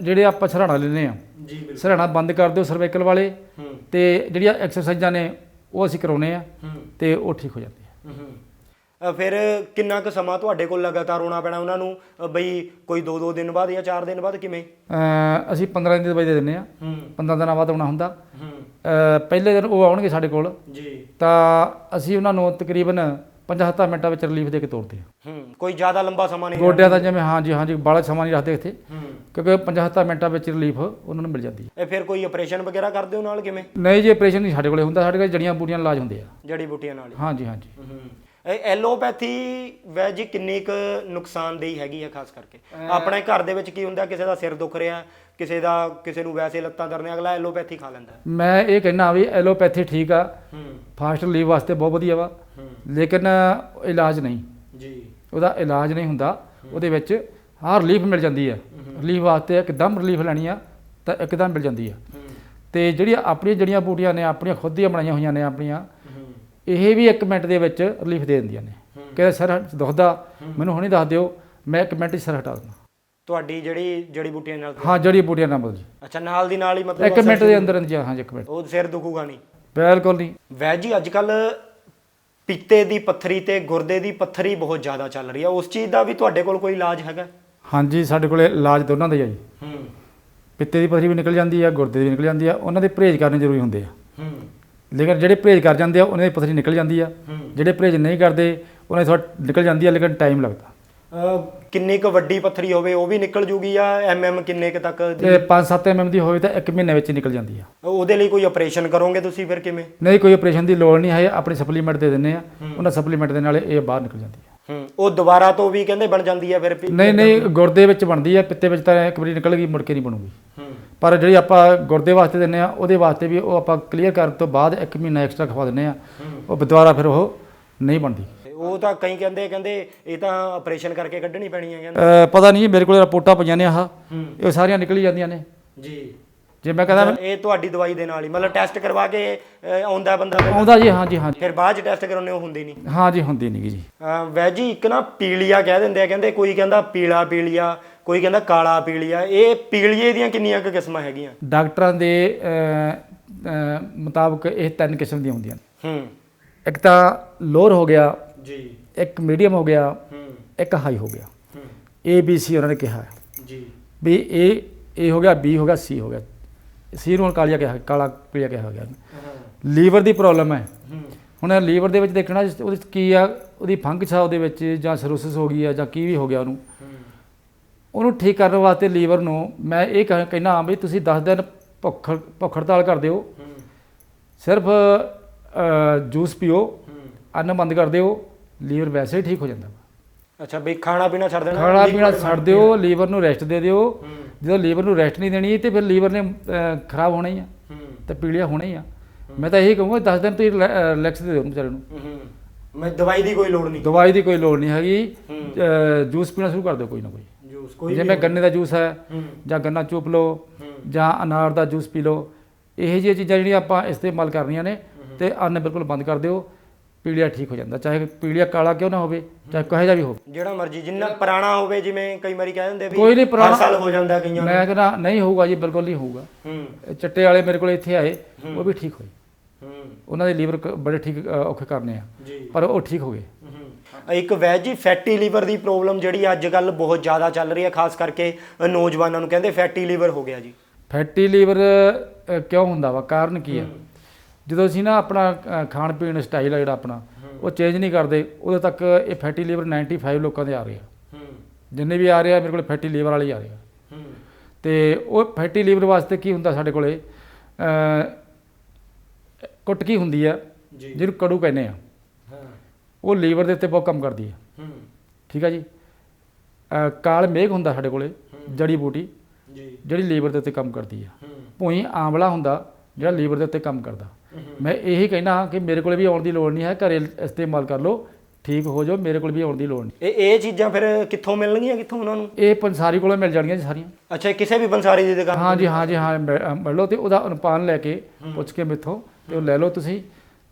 ਜਿਹੜੇ ਆਪਾਂ ਸਰਾਣਾ ਲੈਂਦੇ ਆ ਜੀ ਬਿਲਕੁਲ। ਸਰਾਣਾ ਬੰਦ ਕਰ ਦਿਓ ਸਰਵਾਈਕਲ ਵਾਲੇ ਤੇ ਜਿਹੜੀਆਂ ਐਕਸਰਸਾਈਜ਼ਾਂ ਨੇ ਉਹ ਅਸੀਂ ਕਰਾਉਨੇ ਆ ਤੇ ਉਹ ਠੀਕ ਹੋ ਜਾਂਦੀ ਹੈ। ਫਿਰ ਕਿੰਨਾ ਕੁ ਸਮਾਂ ਤੁਹਾਡੇ ਕੋਲ ਲਗਾਤਾਰ ਆਉਣਾ ਪੈਣਾ ਉਹਨਾਂ ਨੂੰ? ਬਈ ਕੋਈ 2-2 ਦਿਨ ਬਾਅਦ ਜਾਂ 4 ਦਿਨ ਬਾਅਦ ਕਿਵੇਂ? ਅਸੀਂ 15 ਦਿਨ ਦੀ ਦਵਾਈ ਦੇ ਦਿੰਨੇ ਆ ਹੂੰ। 15 ਦਿਨਾਂ ਬਾਅਦ ਆਉਣਾ ਹੁੰਦਾ। ਪਹਿਲੇ ਦਿਨ ਉਹ ਆਉਣਗੇ ਸਾਡੇ ਕੋਲ। ਜੀ। ਤਾਂ ਅਸੀਂ ਉਹਨਾਂ ਨੂੰ ਤਕਰੀਬਨ 50-70 ਮਿੰਟਾਂ ਵਿੱਚ ਰਿਲੀਫ ਦੇ ਕੇ ਤੋਰਦੇ ਆ। ਹੂੰ ਕੋਈ ਜ਼ਿਆਦਾ ਲੰਬਾ ਸਮਾਂ ਨਹੀਂ ਗੋਡਿਆਂ ਦਾ ਜਿਵੇਂ ਹਾਂਜੀ ਹਾਂਜੀ ਬਾਲਾ ਸਮਾਂ ਨਹੀਂ ਰੱਖਦੇ ਇੱਥੇ। ਹੂੰ। ਕਿਉਂਕਿ 50-70 ਮਿੰਟਾਂ ਵਿੱਚ ਰਿਲੀਫ ਉਹਨਾਂ ਨੂੰ ਮਿਲ ਜਾਂਦੀ ਹੈ ਇਹ ਫਿਰ ਕੋਈ ਆਪਰੇਸ਼ਨ ਵਗੈਰਾ ਕਰਦੇ ਹੋ ਨਾਲ ਕਿਵੇਂ? ਨਹੀਂ ਜੀ ਆਪਰੇਸ਼ਨ ਨਹੀਂ ਸਾਡੇ ਕੋਲੇ ਹੁੰਦਾ। ਸਾਡੇ ਕੋਲ ਜੜੀਆਂ ਬੂਟੀਆਂ ਇਲਾਜ ਹੁੰਦੇ ਆ। ਜੜੀ ਬੂਟੀਆਂ ਨਾਲ ਹੀ। ਹਾਂਜੀ ਹਾਂਜੀ। ਹੂੰ। ਇਹ ਐਲੋਪੈਥੀ ਵੈਜ ਕਿੰਨੀ ਕੁ ਨੁਕਸਾਨਦੇਹੀ ਹੈਗੀ ਹੈ ਖਾਸ ਕਰਕੇ। ਆਪਣੇ ਘਰ ਦੇ ਵਿੱਚ ਕੀ ਹੁੰਦਾ? ਕਿਸੇ ਦਾ ਸਿਰ ਦੁਖ ਰਿਹਾ ਕਿਸੇ ਦਾ ਕਿਸੇ ਨੂੰ ਵੈਸੇ ਲੱਤਾਂ ਦਰਦ ਅਗਲਾ ਐਲੋਪੈਥੀ ਖਾ ਲੈਂਦਾ। ਹੈ। ਮੈਂ ਇਹ ਕਹਿਣਾ ਵੀ ਐਲੋਪੈਥੀ ਠੀਕ ਆ ਹੂੰ। ਫਾਸਟ ਰਿਲੀਫ ਵਾਸਤੇ ਬਹੁਤ ਵਧੀਆ ਵਾ ਹੂੰ। ਲੇਕਿਨ ਇਲਾਜ ਨਹੀਂ। ਜੀ। ਉਹਦਾ ਇਲਾਜ ਨਹੀਂ ਹੁੰਦਾ ਉਹਦੇ ਵਿੱਚ ਹਾਂ ਰਿਲੀਫ ਮਿਲ ਜਾਂਦੀ ਹੈ। ਰਿਲੀਫ ਵਾਸਤੇ ਇੱਕਦਮ ਰਿਲੀਫ ਲੈਣੀ ਆ ਤਾਂ ਇੱਕਦਮ ਮਿਲ ਜਾਂਦੀ ਆ। ਹੂੰ। ਤੇ ਜਿਹੜੀਆਂ ਆਪਣੀਆਂ ਜੜੀਆਂ ਬੂਟੀਆਂ ਨੇ ਆਪਣੀਆਂ ਖੁਦ ਦੀਆਂ ਬਣਾਈਆਂ ਹੋਈਆਂ ਨੇ ਆਪਣੀਆਂ ਹੂੰ। ਇਹ ਵੀ 1 ਮਿੰਟ ਦੇ ਵਿੱਚ ਰਿਲੀਫ ਦੇ ਦਿੰਦੀਆਂ ਨੇ। ਕਿ ਸਰ ਦੁਖਦਾ ਮੈਨੂੰ ਹੁਣੇ ਦੱਸ ਦਿਓ ਮੈਂ 1 ਮਿੰਟ 'ਚ ਸਰ ਹਟਾ ਦਿੰਦਾ। ਤੁਹਾਡੀ ਜਿਹੜੀ ਜੜੀ ਬੂਟੀਆਂ ਨਾਲ ਹਾਂ ਜੜੀ ਬੂਟੀਆਂ ਨਾਲ ਜੀ ਅੱਛਾ ਨਾਲ ਦੀ ਨਾਲ ਹੀ ਮਤਲਬ 1 ਮਿੰਟ ਦੇ ਅੰਦਰ ਅੰਦਰ ਹਾਂ ਜੀ 1 ਮਿੰਟ। ਉਹ ਸਿਰ ਦੁਖੂਗਾ ਨਹੀਂ? ਬਿਲਕੁਲ ਨਹੀਂ। ਵੈਜ ਜੀ ਅੱਜ ਕੱਲ ਪਿੱਤੇ ਦੀ ਪੱਥਰੀ ਤੇ ਗੁਰਦੇ ਦੀ ਪੱਥਰੀ ਬਹੁਤ ਜ਼ਿਆਦਾ ਚੱਲ ਰਹੀ ਹੈ ਉਸ ਚੀਜ਼ ਦਾ ਵੀ ਤੁਹਾਡੇ ਕੋਲ ਕੋਈ ਇਲਾਜ ਹੈਗਾ? ਹਾਂਜੀ ਸਾਡੇ ਕੋਲੇ ਇਲਾਜ ਦੋਨਾਂ ਦਾ ਹੀ ਆ ਜੀ। ਹੂੰ। ਪਿੱਤੇ ਦੀ ਪਥਰੀ ਵੀ ਨਿਕਲ ਜਾਂਦੀ ਆ ਗੁਰਦੇ ਦੀ ਵੀ ਨਿਕਲ ਜਾਂਦੀ ਆ ਉਹਨਾਂ ਦੇ ਪਰਹੇਜ਼ ਕਰਨੇ ਜ਼ਰੂਰੀ ਹੁੰਦੇ ਆ। ਹੂੰ। ਲੇਕਿਨ ਜਿਹੜੇ ਪਰਹੇਜ਼ ਕਰ ਜਾਂਦੇ ਆ ਉਹਨਾਂ ਦੀ ਪਥਰੀ ਨਿਕਲ ਜਾਂਦੀ ਆ। ਜਿਹੜੇ ਪਰਹੇਜ਼ ਨਹੀਂ ਕਰਦੇ ਉਹਨਾਂ ਦੀ ਥੋੜਾ ਨਿਕਲ ਜਾਂਦੀ ਆ ਲੇਕਿਨ ਟਾਈਮ ਲੱਗਦਾ। ਕਿੰਨੀ ਕੁ ਵੱਡੀ ਪੱਥਰੀ ਹੋਵੇ ਉਹ ਵੀ ਨਿਕਲ ਜੂਗੀ ਜਾਂ ਐਮਐਮ ਕਿੰਨੇ ਕੁ ਤੱਕ ਦੀ? ਤੇ 5-7 ਐਮਐਮ ਦੀ ਹੋਵੇ ਤਾਂ 1 ਮਹੀਨੇ ਵਿੱਚ ਹੀ ਨਿਕਲ ਜਾਂਦੀ ਆ। ਉਹਦੇ ਲਈ ਕੋਈ ਆਪਰੇਸ਼ਨ ਕਰੋਗੇ ਤੁਸੀਂ ਫਿਰ ਕਿਵੇਂ? ਨਹੀਂ ਕੋਈ ਆਪਰੇਸ਼ਨ ਦੀ ਲੋੜ ਨਹੀਂ ਹੈ ਆਪਣੀ ਸਪਲੀਮੈਂਟ ਦੇ ਦਿੰਨੇ ਆ। ਉਹਨਾਂ ਸਪਲੀਮੈਂਟ ਦੇ ਨਾਲ ਇਹ ਬਾਹਰ ਨਿਕਲ ਜਾਂਦੀ ਆ। ਹੂੰ ਉਹ ਦੁਬਾਰਾ ਤੋਂ ਵੀ ਕਹਿੰਦੇ ਬਣ ਜਾਂਦੀ ਹੈ ਫਿਰ ਵੀ? ਨਹੀਂ ਨਹੀਂ ਗੁਰਦੇ ਵਿੱਚ ਬਣਦੀ ਆ ਪਿੱਤੇ ਵਿੱਚ ਤਾਂ ਇੱਕ ਵਾਰੀ ਨਿਕਲ ਗਈ ਮੁੜ ਕੇ ਨਹੀਂ ਬਣੂਗੀ। ਹੂੰ। ਪਰ ਜਿਹੜੀ ਆਪਾਂ ਗੁਰਦੇ ਵਾਸਤੇ ਦਿੰਨੇ ਆ ਉਹਦੇ ਵਾਸਤੇ ਵੀ ਉਹ ਆਪਾਂ ਕਲੀਅਰ ਕਰਨ ਤੋਂ ਬਾਅਦ 1 ਮਹੀਨਾ ਐਕਸਟਰਾ ਖਵਾ ਦਿੰਨੇ ਆ। ਉਹ ਦੁਬਾਰਾ ਫਿਰ ਉਹ ਨਹੀਂ ਬਣਦੀ। ਉਹ ਤਾਂ ਕਈ ਕਹਿੰਦੇ ਕਹਿੰਦੇ ਇਹ ਤਾਂ ਆਪਰੇਸ਼ਨ ਕਰਕੇ ਕੱਢਣੀ ਪੈਣੀ ਹੈ ਕਹਿੰਦੇ। ਅਹ ਪਤਾ ਨਹੀਂ ਮੇਰੇ ਕੋਲ ਰਿਪੋਰਟਾਂ ਪਈਆਂ ਨੇ ਆਹ। ਹੂੰ। ਇਹ ਸਾਰੀਆਂ ਨਿਕਲੀ ਜਾਂਦੀਆਂ ਨੇ। ਜੀ। ਜੇ ਮੈਂ ਕਹਿੰਦਾ ਇਹ ਤੁਹਾਡੀ ਦਵਾਈ ਦੇ ਨਾਲ ਹੀ ਮਤਲਬ ਟੈਸਟ ਕਰਵਾ ਕੇ ਅਹ, ਆਉਂਦਾ ਬੰਦਾ ਆਉਂਦਾ ਜੀ ਹਾਂਜੀ ਹਾਂਜੀ ਫਿਰ ਬਾਅਦ ਚ ਟੈਸਟ ਕਰਾਉਣੇ ਉਹ ਹੁੰਦੀ ਨਹੀਂ? ਹਾਂਜੀ ਹੁੰਦੀ ਨਹੀਂ ਜੀ। ਵੈਜੀ ਇੱਕ ਨਾ ਪੀਲੀਆ ਕਹਿ ਦਿੰਦੇ ਆ ਕਹਿੰਦੇ ਕੋਈ ਕਹਿੰਦਾ ਪੀਲਾ ਪੀਲੀਆ ਕੋਈ ਕਹਿੰਦਾ ਕਾਲਾ ਪੀਲੀਆ ਇਹ ਪੀਲੀਏ ਦੀਆਂ ਕਿੰਨੀਆਂ ਕੁ ਕਿਸਮਾਂ ਹੈਗੀਆਂ? ਡਾਕਟਰਾਂ ਦੇ ਅਹ, ਅਹ, ਮੁਤਾਬਕ ਇਹ ਤਿੰਨ ਕਿਸਮ ਦੀਆਂ ਹੁੰਦੀਆਂ ਨੇ। ਹੂੰ। ਇੱਕ ਤਾਂ ਲੋਅਰ ਹੋ ਗਿਆ ਜੀ। ਇੱਕ ਮੀਡੀਅਮ ਹੋ ਗਿਆ ਹੂੰ। ਇੱਕ ਹਾਈ ਹੋ ਗਿਆ। ਹੂੰ। ਏ ਬੀ ਸੀ ਉਹਨਾਂ ਨੇ ਕਿਹਾ ਹੈ। ਜੀ। ਵੀ ਇਹ ਏ ਹੋ ਗਿਆ ਬੀ ਹੋ ਗਿਆ ਸੀ ਹੋ ਗਿਆ। ਸੀ ਨੂੰ ਕਾਲੀਆ ਕਿਹਾ ਕਾਲਾ ਪੀਲੀਆ ਕਿਹਾ ਗਿਆ। ਲੀਵਰ ਦੀ ਪ੍ਰੋਬਲਮ ਹੈ। ਹੂੰ। ਹੁਣ ਲੀਵਰ ਦੇ ਵਿੱਚ ਦੇਖਣਾ ਉਹਦੇ ਕੀ ਆ ਉਹਦੀ ਫੰਗਸ ਆ ਉਹਦੇ ਵਿੱਚ ਜਾਂ ਸਰੋਸਿਸ ਹੋ ਗਈ ਆ ਜਾਂ ਕੀ ਵੀ ਹੋ ਗਿਆ ਉਹਨੂੰ। ਉਹਨੂੰ ਠੀਕ ਕਰਨ ਵਾਸਤੇ ਲੀਵਰ ਨੂੰ ਮੈਂ ਇਹ ਕਹਿ- ਕਹਿਣਾ ਵੀ ਤੁਸੀਂ 10 ਦਿਨ ਭੁੱਖ ਭੁੱਖ ਹੜਤਾਲ ਕਰ ਦਿਓ ਸਿਰਫ ਜੂਸ ਪੀਓ। ਅੰਨ ਬੰਦ ਕਰ ਦਿਓ। ਲੀਵਰ ਵੈਸੇ ਹੀ ਠੀਕ ਹੋ ਜਾਂਦਾ। ਵਾ। ਅੱਛਾ ਬਈ ਖਾਣਾ ਪੀਣਾ ਛੱਡ ਦੇਣਾ। ਖਾਣਾ ਪੀਣਾ ਛੱਡ ਦਿਓ ਲੀਵਰ ਨੂੰ ਰੈਸਟ ਦੇ ਦਿਓ। ਜਦੋਂ ਲੀਵਰ ਨੂੰ ਰੈਸਟ ਨਹੀਂ ਦੇਣੀ ਤੇ ਫਿਰ ਲੀਵਰ ਨੇ ਅਹ, ਖਰਾਬ ਹੋਣਾ ਹੀ ਆ। ਹੂੰ। ਤੇ ਪੀਲੀਆ ਹੋਣਾ ਹੀ ਆ। ਮੈਂ ਤਾਂ ਇਹੀ ਕਹੂੰਗਾ 10 ਦਿਨ ਤੁਸੀਂ ਰਿਲੈਕਸ ਦੇ ਦਿਓ ਉਹਨੂੰ ਵਿਚਾਰੇ ਨੂੰ। ਹੂੰ। ਮੈਂ ਦਵਾਈ ਦੀ ਕੋਈ ਲੋੜ ਨਹੀਂ। ਦਵਾਈ ਦੀ ਕੋਈ ਲੋੜ ਨਹੀਂ ਹੈਗੀ। ਜੂਸ ਪੀਣਾ ਸ਼ੁਰੂ ਕਰ ਦਿਓ ਕੋਈ ਨਾ ਕੋਈ। ਜੂਸ ਕੋਈ ਜਿਵੇਂ ਗੰਨੇ ਦਾ ਜੂਸ ਹੈ ਹੂੰ। ਜਾਂ ਗੰਨਾ ਚੂਪ ਲਓ ਹੂੰ। ਜਾਂ ਅਨਾਰ ਦਾ ਜੂਸ ਪੀ ਲਓ ਇਹੋ ਜਿਹੀਆਂ ਚੀਜ਼ਾਂ ਜਿਹੜੀਆਂ ਆਪਾਂ ਇਸਤੇਮਾਲ ਕਰਨੀਆਂ ਨੇ ਤੇ ਅੰਨ ਬਿਲਕੁਲ ਬੰਦ ਕਰ ਦਿਓ। ਪੀਲੀਆ ਠੀਕ ਹੋ ਜਾਂਦਾ ਚਾਹੇ ਪੀਲੀਆ ਕਾਲਾ ਕਿਉਂ ਨਾ ਹੋਵੇ ਚਾਹੇ ਕਹੇ ਜਿਹਾ ਵੀ ਹੋਵੇ। ਜਿਹੜਾ ਮਰਜ਼ੀ ਜਿੰਨਾ ਪੁਰਾਣਾ ਹੋਵੇ ਜਿਵੇਂ ਕਈ ਵਾਰੀ ਕਹਿ ਦਿੰਦੇ ਵੀ ਕੋਈ ਨਹੀਂ ਪੁਰਾਣਾ- ਸਾਲ ਹੋ ਜਾਂਦਾ ਕਈਆਂ ਮੈਂ ਕਹਿੰਦਾ ਨਹੀਂ ਹੋਊਗਾ ਜੀ ਬਿਲਕੁਲ ਨਹੀਂ ਹੋਊਗਾ। ਹੂੰ। ਚਿੱਟੇ ਵਾਲੇ ਮੇਰੇ ਕੋਲ ਇੱਥੇ ਆਏ ਉਹ ਵੀ ਠੀਕ ਹੋਏ। ਹੂੰ। ਉਹਨਾਂ ਦੇ ਲੀਵਰ ਬੜੇ ਠੀਕ ਔਖੇ ਕਰਨੇ ਆ। ਜੀ। ਪਰ ਉਹ ਠੀਕ ਹੋ ਗਏ। ਇੱਕ ਵੈਜੀ ਫੈਟੀ ਲੀਵਰ ਦੀ ਪ੍ਰੋਬਲਮ ਜਿਹੜੀ ਅੱਜ ਕੱਲ ਬਹੁਤ ਜ਼ਿਆਦਾ ਚੱਲ ਰਹੀ ਹੈ ਖਾਸ ਕਰਕੇ ਨੌਜਵਾਨਾਂ ਨੂੰ ਕਹਿੰਦੇ ਫੈਟੀ ਲੀਵਰ ਹੋ ਗਿਆ ਜੀ। ਫੈਟੀ ਲੀਵਰ ਕਿਉਂ ਹੁੰਦਾ ਵਾ? ਕਾਰਨ ਕੀ ਆ? ਜਦੋਂ ਅਸੀਂ ਨਾ ਆਪਣਾ ਅ, ਖਾਣ ਪੀਣ ਸਟਾਈਲ ਆ ਜਿਹੜਾ ਆਪਣਾ ਉਹ ਚੇਂਜ ਨਹੀਂ ਕਰਦੇ ਉਦੋਂ ਤੱਕ ਇਹ ਫੈਟੀ ਲੀਵਰ 95 ਲੋਕਾਂ ਦੇ ਆ ਰਹੇ ਆ। ਹੂੰ। ਜਿੰਨੇ ਵੀ ਆ ਰਹੇ ਆ ਮੇਰੇ ਕੋਲ ਫੈਟੀ ਲੀਵਰ ਵਾਲੇ ਹੀ ਆ ਰਹੇ ਆ। ਹੂੰ। ਤੇ ਉਹ ਫੈਟੀ ਲੀਵਰ ਵਾਸਤੇ ਕੀ ਹੁੰਦਾ ਸਾਡੇ ਕੋਲੇ? ਅ, ਕੁਟਕੀ ਹੁੰਦੀ ਆ? ਜੀ। ਜਿਹਨੂੰ ਕੜੂ ਕਹਿੰਦੇ ਆ। ਹਾਂ। ਉਹ ਲੀਵਰ ਦੇ ਉੱਤੇ ਬਹੁਤ ਕੰਮ ਕਰਦੀ ਹੈ ਹੂੰ। ਠੀਕ ਆ ਜੀ? ਅ, ਕਾਲ ਮੇਘ ਹੁੰਦਾ ਸਾਡੇ ਕੋਲੇ ਜੜੀ ਬੂਟੀ। ਜੀ। ਜਿਹੜੀ ਲੀਵਰ ਦੇ ਉੱਤੇ ਕੰਮ ਕਰਦੀ ਆ। ਹੂੰ। ਭੂਈ ਆਂਵਲਾ ਹੁੰਦਾ ਜਿਹੜਾ ਲੀਵਰ ਦੇ ਉੱਤੇ ਕੰਮ ਕਰਦਾ। ਮੈਂ ਇਹੀ ਕਹਿਣਾ ਕਿ ਮੇਰੇ ਕੋਲ ਵੀ ਆਉਣ ਦੀ ਲੋੜ ਨਹੀਂ ਹੈ ਘਰੇ ਇਸਤੇਮਾਲ ਕਰ ਲਓ ਠੀਕ ਹੋ ਜਾਓ ਮੇਰੇ ਕੋਲ ਵੀ ਆਉਣ ਦੀ ਲੋੜ ਨਹੀਂ। ਇਹ ਇਹ ਚੀਜ਼ਾਂ ਫਿਰ ਕਿੱਥੋਂ ਮਿਲਣਗੀਆਂ ਕਿੱਥੋਂ ਉਹਨਾਂ ਨੂੰ? ਇਹ ਪੰਸਾਰੀ ਕੋਲੋਂ ਮਿਲ ਜਾਣਗੀਆਂ ਜੀ ਸਾਰੀਆਂ। ਅੱਛਾ ਇਹ ਕਿਸੇ ਵੀ ਬੰਸਾਰੀ ਦੀ ਦੁਕਾਨ ਹਾਂ ਜੀ ਹਾਂ ਹਾਂ ਮਿਲ ਲਓ ਤੇ ਉਹਦਾ ਅਨੁਪਾਨ ਲੈ ਕੇ ਪੁੱਛ ਕੇ ਮੇਥੋਂ ਤੇ ਉਹ ਲੈ ਲਓ ਤੁਸੀਂ।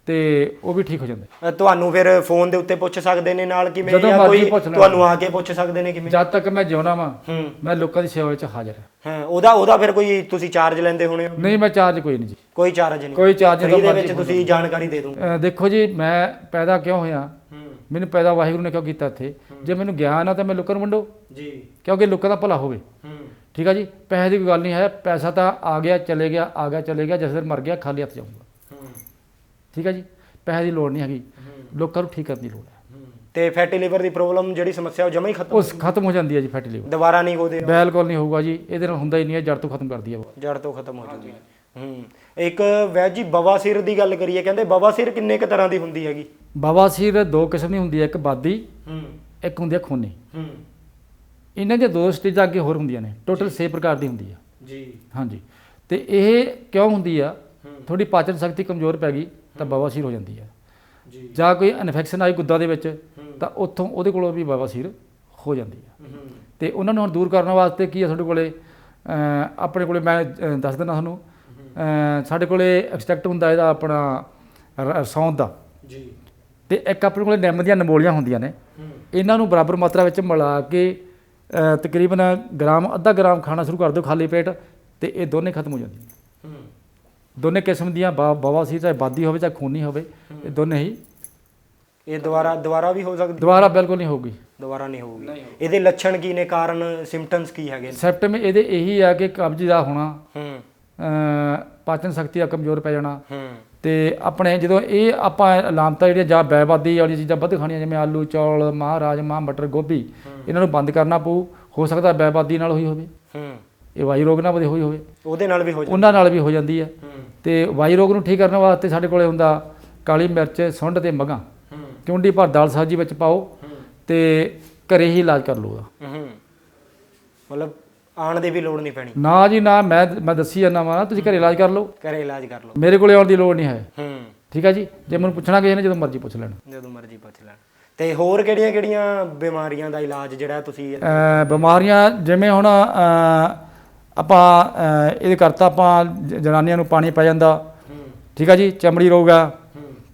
ਤੇ ਉਹ ਵੀ ਠੀਕ ਹੋ ਜਾਂਦੇ। ਅ, ਤੁਹਾਨੂੰ ਫਿਰ ਫੋਨ ਦੇ ਉੱਤੇ ਪੁੱਛ ਸਕਦੇ ਨੇ ਨਾਲ ਕਿਵੇਂ ਜਦੋਂ ਜਾਂ ਮਰਜ਼ੀ ਕੋਈ ਪੁੱਛ ਲੈਣ। ਤੁਹਾਨੂੰ ਆ ਕੇ ਪੁੱਛ ਸਕਦੇ ਨੇ ਕਿਵੇਂ? ਜਦ ਤੱਕ ਮੈਂ ਜਿਉਣਾ ਵਾਂ ਹੂੰ। ਮੈਂ ਲੋਕਾਂ ਦੀ ਸੇਵਾ ਵਿੱਚ ਹਾਜ਼ਰ ਹਾਂ। ਹਾਂ ਉਹਦਾ ਉਹਦਾ ਫਿਰ ਕੋਈ ਤੁਸੀਂ ਚਾਰਜ ਲੈਂਦੇ ਹੋਣੇ ਹੋ? ਨਹੀਂ ਮੈਂ ਚਾਰਜ ਕੋਈ ਨਹੀਂ ਜੀ। ਕੋਈ ਚਾਰਜ ਨਹੀਂ। ਕੋਈ ਚਾਰਜ Free ਨਹੀਂ ਦੇ ਵਿੱਚ ਤੁਸੀਂ ਜਾਣਕਾਰੀ ਦੇ ਦੂੰਗੇ ਅਹ ਦੇਖੋ ਜੀ ਮੈਂ ਪੈਦਾ ਕਿਉਂ ਹੋਇਆ? ਹੂੰ। ਮੈਨੂੰ ਪੈਦਾ ਵਾਹਿਗੁਰੂ ਨੇ ਕਿਉਂ ਕੀਤਾ ਇੱਥੇ? ਜੇ ਮੈਨੂੰ ਗਿਆਨ ਆ ਤਾਂ ਮੈਂ ਲੋਕਾਂ ਨੂੰ ਵੰਡੋ। ਜੀ। ਕਿਉਂਕਿ ਲੋਕਾਂ ਦਾ ਭਲਾ ਹੋਵੇ। ਹੂੰ। ਠੀਕ ਆ ਜੀ? ਪੈਸੇ ਦੀ ਕੋਈ ਗੱਲ ਨਹੀਂ ਹੈ। ਪੈਸਾ ਤਾਂ ਆ ਗਿਆ ਚਲੇ ਗਿਆ ਆ ਗਿਆ ਚਲੇ ਗਿਆ ਜਿਸ ਦਿਨ ਮਰ ਗਿਆ ਖਾਲੀ ਹੱਥ ਜਾਊਗਾ। ਠੀਕ ਆ ਜੀ? ਪੈਸੇ ਦੀ ਲੋੜ ਨਹੀਂ ਹੈਗੀ। ਲੋਕਾਂ ਨੂੰ ਠੀਕ ਕਰਨ ਦੀ ਲੋੜ ਹੈ। ਤੇ ਫੈਟੀ ਲਿਵਰ ਦੀ ਪ੍ਰੋਬਲਮ ਜਿਹੜੀ ਸਮੱਸਿਆ ਉਹ ਜਮਾ ਹੀ ਖਤਮ ਉਸ ਖਤਮ ਹੋ ਜਾਂਦੀ ਹੈ ਜੀ ਫੈਟੀ ਲੀਵਰ ਦੁਬਾਰਾ ਨਹੀਂ ਹੋਦੇ ਬਿਲਕੁਲ ਨਹੀਂ ਹੋਊਗਾ ਜੀ। ਇਹਦੇ ਨਾਲ ਹੁੰਦਾ ਹੀ ਨਹੀਂ ਹੈ ਜੜ ਤੋਂ ਖਤਮ ਕਰਦੀ ਹੈ। ਜੜ ਤੋਂ ਖਤਮ ਹੋ ਜਾਂਦੀ ਹੈ। ਹੂੰ। ਇੱਕ ਵੈਜ ਜੀ ਬਵਾਸੀਰ ਦੀ ਗੱਲ ਕਰੀਏ ਕਹਿੰਦੇ ਬਵਾਸੀਰ ਕਿੰਨੇ ਕ ਤਰ੍ਹਾਂ ਦੀ ਹੁੰਦੀ ਹੈਗੀ? ਬਵਾਸੀਰ ਦੋ ਕਿਸਮ ਦੀ ਹੁੰਦੀ ਹੈ ਇੱਕ ਬਾਦੀ ਹੂੰ। ਇੱਕ ਹੁੰਦੀ ਹੈ ਖੂਨੀ। ਹੂੰ। ਇਹਨਾਂ ਦੀਆਂ ਦੋ ਸਟੇਜਾਂ ਅੱਗੇ ਹੋਰ ਹੁੰਦੀਆਂ ਨੇ। ਟੋਟਲ 6 ਪ੍ਰਕਾਰ ਦੀ ਹੁੰਦੀ ਹੈ। ਜੀ। ਹਾਂਜੀ। ਤੇ ਇਹ ਕਿਉਂ ਹੁੰਦੀ ਆ? ਹੂੰ। ਥੋੜੀ ਪਾਚਨ ਸ਼ਕਤੀ ਕਮਜ਼ੋਰ ਪੈ ਗਈ। ਤਾਂ ਬਵਾਸੀਰ ਹੋ ਜਾਂਦੀ ਹੈ। ਜੀ। ਜਾਂ ਕੋਈ ਇਨਫੈਕਸ਼ਨ ਆਈ ਗੁੱਦਾ ਦੇ ਵਿੱਚ ਤਾਂ ਉੱਥੋਂ ਉਹਦੇ ਕੋਲੋਂ ਵੀ ਬਵਾਸੀਰ ਹੋ ਜਾਂਦੀ ਹੈ। ਤੇ ਉਹਨਾਂ ਨੂੰ ਹੁਣ ਦੂਰ ਕਰਨ ਵਾਸਤੇ ਕੀ ਹੈ ਤੁਹਾਡੇ ਕੋਲੇ ਆਪਣੇ ਕੋਲੇ ਮੈਂ ਦੱਸ ਦਿੰਦਾ ਤੁਹਾਨੂੰ ਸਾਡੇ ਕੋਲੇ ਐਕਸਟ੍ਰੈਕਟ ਹੁੰਦਾ ਇਹਦਾ ਆਪਣਾ ਸੌਂਧ ਦਾ। ਜੀ। ਤੇ ਇੱਕ ਆਪਣੇ ਕੋਲੇ ਨਿੰਮ ਦੀਆਂ ਨਮੋਲੀਆਂ ਹੁੰਦੀਆਂ ਨੇ। ਇਹਨਾਂ ਨੂੰ ਬਰਾਬਰ ਮਾਤਰਾ ਵਿੱਚ ਮਿਲਾ ਕੇ ਤਕਰੀਬਨ ਗ੍ਰਾਮ ਅੱਧਾ ਗ੍ਰਾਮ ਖਾਣਾ ਸ਼ੁਰੂ ਕਰ ਦਿਓ ਖਾਲੀ ਪੇਟ ਤੇ ਇਹ ਦੋਨੇ ਖਤਮ ਹੋ ਜਾਂਦੀਆਂ ਦੋਨੇ ਕਿਸਮ ਦੀਆਂ ਬਾ- ਬਵਾਸੀਰ ਚਾਹੇ ਬਾਦੀ ਹੋਵੇ ਚਾਹੇ ਖੂਨੀ ਹੋਵੇ ਇਹ ਦੋਨੇ ਹੀ ਇਹ ਦੁਬਾਰਾ ਦੁਬਾਰਾ ਵੀ ਹੋ ਸਕਦੀ? ਦੁਬਾਰਾ ਬਿਲਕੁਲ ਨਹੀਂ ਹੋਊਗੀ। ਦੁਬਾਰਾ ਨਹੀਂ ਹੋਊਗੀ। ਇਹਦੇ ਲੱਛਣ ਕੀ ਨੇ? ਕਾਰਨ ਸਿੰਪਟਮਸ ਕੀ ਹੈਗੇ ਨੇ? ਸੈਪਟਮ ਇਹਦੇ ਇਹੀ ਆ ਕਿ ਕਬਜ਼ ਦਾ ਹੋਣਾ ਹੂੰ। ਪਾਚਨ ਸ਼ਕਤੀ ਦਾ ਕਮਜ਼ੋਰ ਪੈ ਜਾਣਾ। ਹੂੰ। ਤੇ ਆਪਣੇ ਜਦੋਂ ਇਹ ਆਪਾਂ ਲਾਮਤਾ ਜਿਹੜੀਆਂ ਜਾਂ ਬੈਬਾਦੀ ਵਾਲੀ ਚੀਜ਼ਾਂ ਵੱਧ ਖਾਣੀਆਂ ਜਿਵੇਂ ਆਲੂ ਚੌਲ ਮਾਹ ਰਾਜਮਾ ਮਟਰ ਗੋਭੀ ਇਹਨਾਂ ਨੂੰ ਬੰਦ ਕਰਨਾ ਪਊ। ਹੋ ਸਕਦਾ ਬੈਬਾਦੀ ਨਾਲ ਹੋਈ ਹੋਵੇ। ਹੂੰ। ਇਹ ਵਾਯੂ ਰੋਗ ਨਾਲ ਵਧੀ ਹੋਈ ਹੋਵੇ। ਉਹਦੇ ਨਾਲ ਵੀ ਹੋ ਜਾਂਦਾ। ਉਹਨਾਂ ਨਾਲ ਵੀ ਹੋ ਜਾਂਦੀ ਹੈ। ਤੇ ਵਾਯੂ ਰੋਗ ਨੂੰ ਠੀਕ ਕਰਨ ਵਾਸਤੇ ਸਾਡੇ ਕੋਲੇ ਹੁੰਦਾ ਕਾਲੀ ਮਿਰਚ ਸੁੰਡ ਤੇ ਮਗਾ ਚੁੰਡੀ ਭਰ ਦਾਲ ਸਬਜ਼ੀ ਵਿੱਚ ਪਾਓ ਤੇ ਘਰੇ ਹੀ ਇਲਾਜ ਕਰ ਲੂਗਾ ਮਤਲਬ ਆਉਣ ਦੀ ਵੀ ਲੋੜ ਨਹੀਂ ਪੈਣੀ। ਨਾ ਜੀ ਨਾ ਮੈਂ ਮੈਂ ਦੱਸੀ ਜਾਂਦਾ ਵਾਂ ਤੁਸੀਂ ਘਰੇ ਇਲਾਜ ਕਰ ਲਓ। ਘਰੇ ਇਲਾਜ ਕਰ ਲਓ। ਮੇਰੇ ਕੋਲੇ ਆਉਣ ਦੀ ਲੋੜ ਨਹੀਂ ਹੈ। ਹੂੰ। ਠੀਕ ਹੈ ਜੀ? ਜੇ ਮੈਨੂੰ ਪੁੱਛਣਾ ਕਿਸੇ ਨੇ ਜਦੋਂ ਮਰਜ਼ੀ ਪੁੱਛ ਲੈਣ। ਜਦੋਂ ਮਰਜ਼ੀ ਪੁੱਛ ਲੈਣ। ਤੇ ਹੋਰ ਕਿਹੜੀਆਂ ਕਿਹੜੀਆਂ ਬਿਮਾਰੀਆਂ ਦਾ ਇਲਾਜ ਜਿਹੜਾ ਤੁਸੀਂ ਬਿਮਾਰੀਆਂ ਜਿਵੇਂ ਹੁਣ ਆਪਾਂ ਇਹਦੇ ਕਰਤਾ ਆਪਾਂ ਜਨਾਨੀਆਂ ਨੂੰ ਪਾਣੀ ਪੈ ਜਾਂਦਾ। ਠੀਕ ਹੈ ਜੀ? ਚਮੜੀ ਰੋਗ ਆ।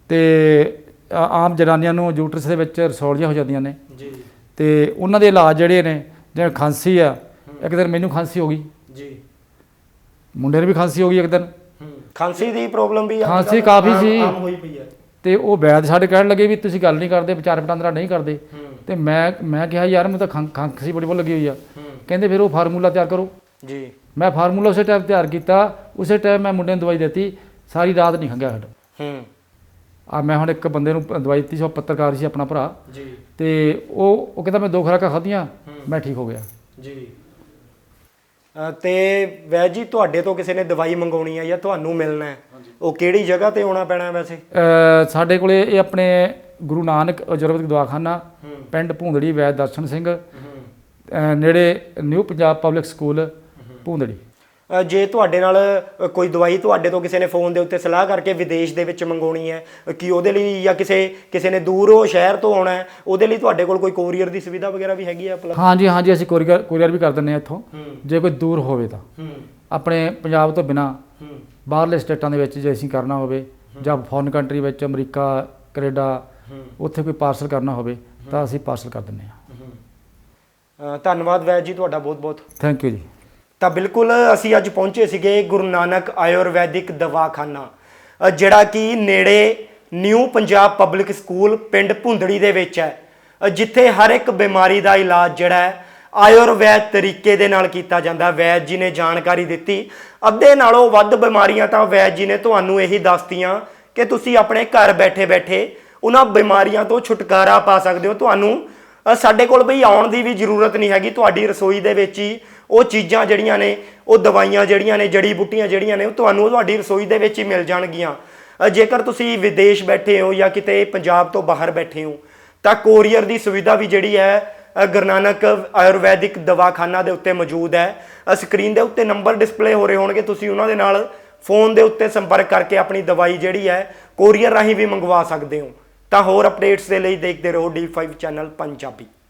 ਤੇ ਆਮ ਜਨਾਨੀਆਂ ਨੂੰ ਯੂਟਰਸ ਦੇ ਵਿੱਚ ਰਸੌਲੀਆਂ ਹੋ ਜਾਂਦੀਆਂ ਨੇ। ਜੀ। ਤੇ ਉਹਨਾਂ ਦੇ ਇਲਾਜ ਜਿਹੜੇ ਨੇ ਜਿਵੇਂ ਖਾਂਸੀ ਆ ਇੱਕ ਦਿਨ ਮੈਨੂੰ ਖਾਂਸੀ ਹੋ ਗਈ। ਜੀ। ਮੁੰਡੇ ਨੂੰ ਵੀ ਖਾਂਸੀ ਹੋ ਗਈ ਇੱਕ ਦਿਨ। ਖਾਂਸੀ ਦੀ ਪ੍ਰੋਬਲਮ ਵੀ ਅੱਜ ਖਾਂਸੀ ਕਾਫੀ ਸੀ। ਆਮ ਹੋਈ ਪਈ ਹੈ ਤੇ ਉਹ ਵੈਦ ਸਾਡੇ ਕਹਿਣ ਲੱਗੇ ਵੀ ਤੁਸੀਂ ਗੱਲ ਨਹੀਂ ਕਰਦੇ ਵਿਚਾਰ ਵਟਾਂਦਰਾ ਨਹੀਂ ਕਰਦੇ। ਤੇ ਮੈਂ ਮੈਂ ਕਿਹਾ ਯਾਰ ਮੈਨੂੰ ਤਾਂ ਖਾਂਸੀ ਬੜੀ ਬਹੁਤ ਲੱਗੀ ਹੋਈ ਆ। ਕਹਿੰਦੇ ਫਿਰ ਉਹ ਫਾਰਮੂਲਾ ਤਿਆਰ ਕਰੋ। ਜੀ। ਮੈਂ ਫਾਰਮੂਲਾ ਉਸੇ ਟਾਈਮ ਤਿਆਰ ਕੀਤਾ ਉਸੇ ਟਾਈਮ ਮੈਂ ਮੁੰਡੇ ਨੂੰ ਦਵਾਈ ਦਿੱਤੀ ਸਾਰੀ ਰਾਤ ਨਹੀਂ ਖੰਗਿਆ ਸਾਡਾ ਹੂੰ। ਆ ਮੈਂ ਹੁਣ ਇੱਕ ਬੰਦੇ ਨੂੰ ਦਵਾਈ ਦਿੱਤੀ ਸੀ ਉਹ ਪੱਤਰਕਾਰ ਸੀ ਆਪਣਾ ਭਰਾ। ਜੀ। ਤੇ ਉਹ ਉਹ ਕਹਿੰਦਾ ਮੈਂ ਦੋ ਖੁਰਾਕਾਂ ਖਾਧੀਆਂ ਮੈਂ ਠੀਕ ਹੋ ਗਿਆ। ਜੀ। ਤੇ ਵੈਦ ਜੀ ਤੁਹਾਡੇ ਤੋਂ ਕਿਸੇ ਨੇ ਦਵਾਈ ਮੰਗਾਉਣੀ ਹੈ ਜਾਂ ਤੁਹਾਨੂੰ ਮਿਲਣਾ ਹੈ? ਉਹ ਕਿਹੜੀ ਜਗ੍ਹਾ ਤੇ ਆਉਣਾ ਪੈਣਾ ਹੈ ਵੈਸੇ ਸਾਡੇ ਕੋਲੇ ਇਹ ਆਪਣੇ ਗੁਰੂ ਨਾਨਕ ਆਯੁਰਵੈਦਿਕ ਦਵਾਖਾਨਾ ਪਿੰਡ ਭੂੰਦੜੀ ਵੈਦ ਦਰਸ਼ਨ ਸਿੰਘ ਨੇੜੇ new Punjab public school Bhundri. ਜੇ ਤੁਹਾਡੇ ਨਾਲ ਕੋਈ ਦਵਾਈ ਤੁਹਾਡੇ ਤੋਂ ਕਿਸੇ ਨੇ ਫੋਨ ਦੇ ਉੱਤੇ ਸਲਾਹ ਕਰਕੇ ਵਿਦੇਸ਼ ਦੇ ਵਿੱਚ ਮੰਗਾਉਣੀ ਹੈ ਕੀ ਉਹਦੇ ਲਈ ਜਾਂ ਕਿਸੇ ਕਿਸੇ ਨੇ ਦੂਰੋਂ ਸ਼ਹਿਰ ਤੋਂ ਆਉਣਾ ਹੈ ਉਹਦੇ ਲਈ ਤੁਹਾਡੇ ਕੋਲ ਕੋਈ ਕੋਰੀਅਰ ਦੀ ਸੁਵਿਧਾ ਵਗੈਰਾ ਵੀ ਹੈਗੀ ਹੈ ਉਪਲਬਧ ਹਾਂਜੀ ਹਾਂਜੀ ਅਸੀਂ ਕੋਰੀਅਰ ਕੋਰੀਅਰ ਵੀ ਕਰ ਦਿੰਦੇ ਹਾਂ ਇੱਥੋਂ। ਜੇ ਕੋਈ ਦੂਰ ਹੋਵੇ ਤਾਂ। ਆਪਣੇ ਪੰਜਾਬ ਤੋਂ ਬਿਨਾ ਬਾਹਰਲੇ ਸਟੇਟਾਂ ਦੇ ਵਿੱਚ ਜੇ ਅਸੀਂ ਕਰਨਾ ਹੋਵੇ ਜਾਂ ਫੋਰਨ ਕੰਟਰੀ ਵਿੱਚ ਅਮਰੀਕਾ ਕੈਨੇਡਾ ਉੱਥੇ ਕੋਈ ਪਾਰਸਲ ਕਰਨਾ ਹੋਵੇ ਤਾਂ ਅਸੀਂ ਪਾਰਸਲ ਕਰ ਦਿੰਦੇ ਹਾਂ। ਧੰਨਵਾਦ ਵੈਦ ਜੀ ਤੁਹਾਡਾ ਬਹੁਤ ਬਹੁਤ ਥੈਂਕ ਯੂ ਜੀ। ਤਾਂ ਬਿਲਕੁਲ ਅਸੀਂ ਅੱਜ ਪਹੁੰਚੇ ਸੀਗੇ ਗੁਰੂ ਨਾਨਕ ਆਯੁਰਵੈਦਿਕ ਦਵਾਖਾਨਾ ਅ, ਜਿਹੜਾ ਕਿ ਨੇੜੇ ਨਿਊ ਪੰਜਾਬ ਪਬਲਿਕ ਸਕੂਲ ਪਿੰਡ ਭੁੰਦੜੀ ਦੇ ਵਿੱਚ ਹੈ ਅ, ਜਿੱਥੇ ਹਰ ਇੱਕ ਬਿਮਾਰੀ ਦਾ ਇਲਾਜ ਜਿਹੜਾ ਹੈ ਆਯੁਰਵੈਦ ਤਰੀਕੇ ਦੇ ਨਾਲ ਕੀਤਾ ਜਾਂਦਾ। ਵੈਦ ਜੀ ਨੇ ਜਾਣਕਾਰੀ ਦਿੱਤੀ। ਅੱਧੇ ਨਾਲੋਂ ਵੱਧ ਬਿਮਾਰੀਆਂ ਤਾਂ ਵੈਦ ਜੀ ਨੇ ਤੁਹਾਨੂੰ ਇਹੀ ਦੱਸਤੀਆਂ ਕਿ ਤੁਸੀਂ ਆਪਣੇ ਘਰ ਬੈਠੇ ਬੈਠੇ ਉਹਨਾਂ ਬਿਮਾਰੀਆਂ ਤੋਂ ਛੁਟਕਾਰਾ ਪਾ ਸਕਦੇ ਹੋ। ਤੁਹਾਨੂੰ ਅ, ਸਾਡੇ ਕੋਲ ਬਈ ਆਉਣ ਦੀ ਵੀ ਜ਼ਰੂਰਤ ਨਹੀਂ ਹੈਗੀ। ਤੁਹਾਡੀ ਰਸੋਈ ਦੇ ਵਿੱਚ ਹੀ ਉਹ ਚੀਜ਼ਾਂ ਜਿਹੜੀਆਂ ਨੇ ਉਹ ਦਵਾਈਆਂ ਜਿਹੜੀਆਂ ਨੇ ਜੜੀ ਬੂਟੀਆਂ ਜਿਹੜੀਆਂ ਨੇ ਉਹ ਤੁਹਾਨੂੰ ਤੁਹਾਡੀ ਰਸੋਈ ਦੇ ਵਿੱਚ ਹੀ ਮਿਲ ਜਾਣਗੀਆਂ। ਜੇਕਰ ਤੁਸੀਂ ਵਿਦੇਸ਼ ਬੈਠੇ ਹੋ ਜਾਂ ਕਿਤੇ ਪੰਜਾਬ ਤੋਂ ਬਾਹਰ ਬੈਠੇ ਹੋ ਤਾਂ ਕੋਰੀਅਰ ਦੀ ਸੁਵਿਧਾ ਵੀ ਜਿਹੜੀ ਹੈ ਅ, ਗੁਰੂ ਨਾਨਕ ਆਯੁਰਵੈਦਿਕ ਦਵਾਖਾਨਾ ਦੇ ਉੱਤੇ ਮੌਜੂਦ ਹੈ। ਸਕਰੀਨ ਦੇ ਉੱਤੇ ਨੰਬਰ ਡਿਸਪਲੇ ਹੋ ਰਹੇ ਹੋਣਗੇ ਤੁਸੀਂ ਉਹਨਾਂ ਦੇ ਨਾਲ ਫੋਨ ਦੇ ਉੱਤੇ ਸੰਪਰਕ ਕਰਕੇ ਆਪਣੀ ਦਵਾਈ ਜਿਹੜੀ ਹੈ ਕੋਰੀਅਰ ਰਾਹੀਂ ਵੀ ਮੰਗਵਾ ਸਕਦੇ ਹੋ। ਤਾਂ ਹੋਰ ਅਪਡੇਟਸ ਦੇ ਲਈ ਦੇਖਦੇ ਰਹੋ D5 ਚੈਨਲ ਪੰਜਾਬੀ।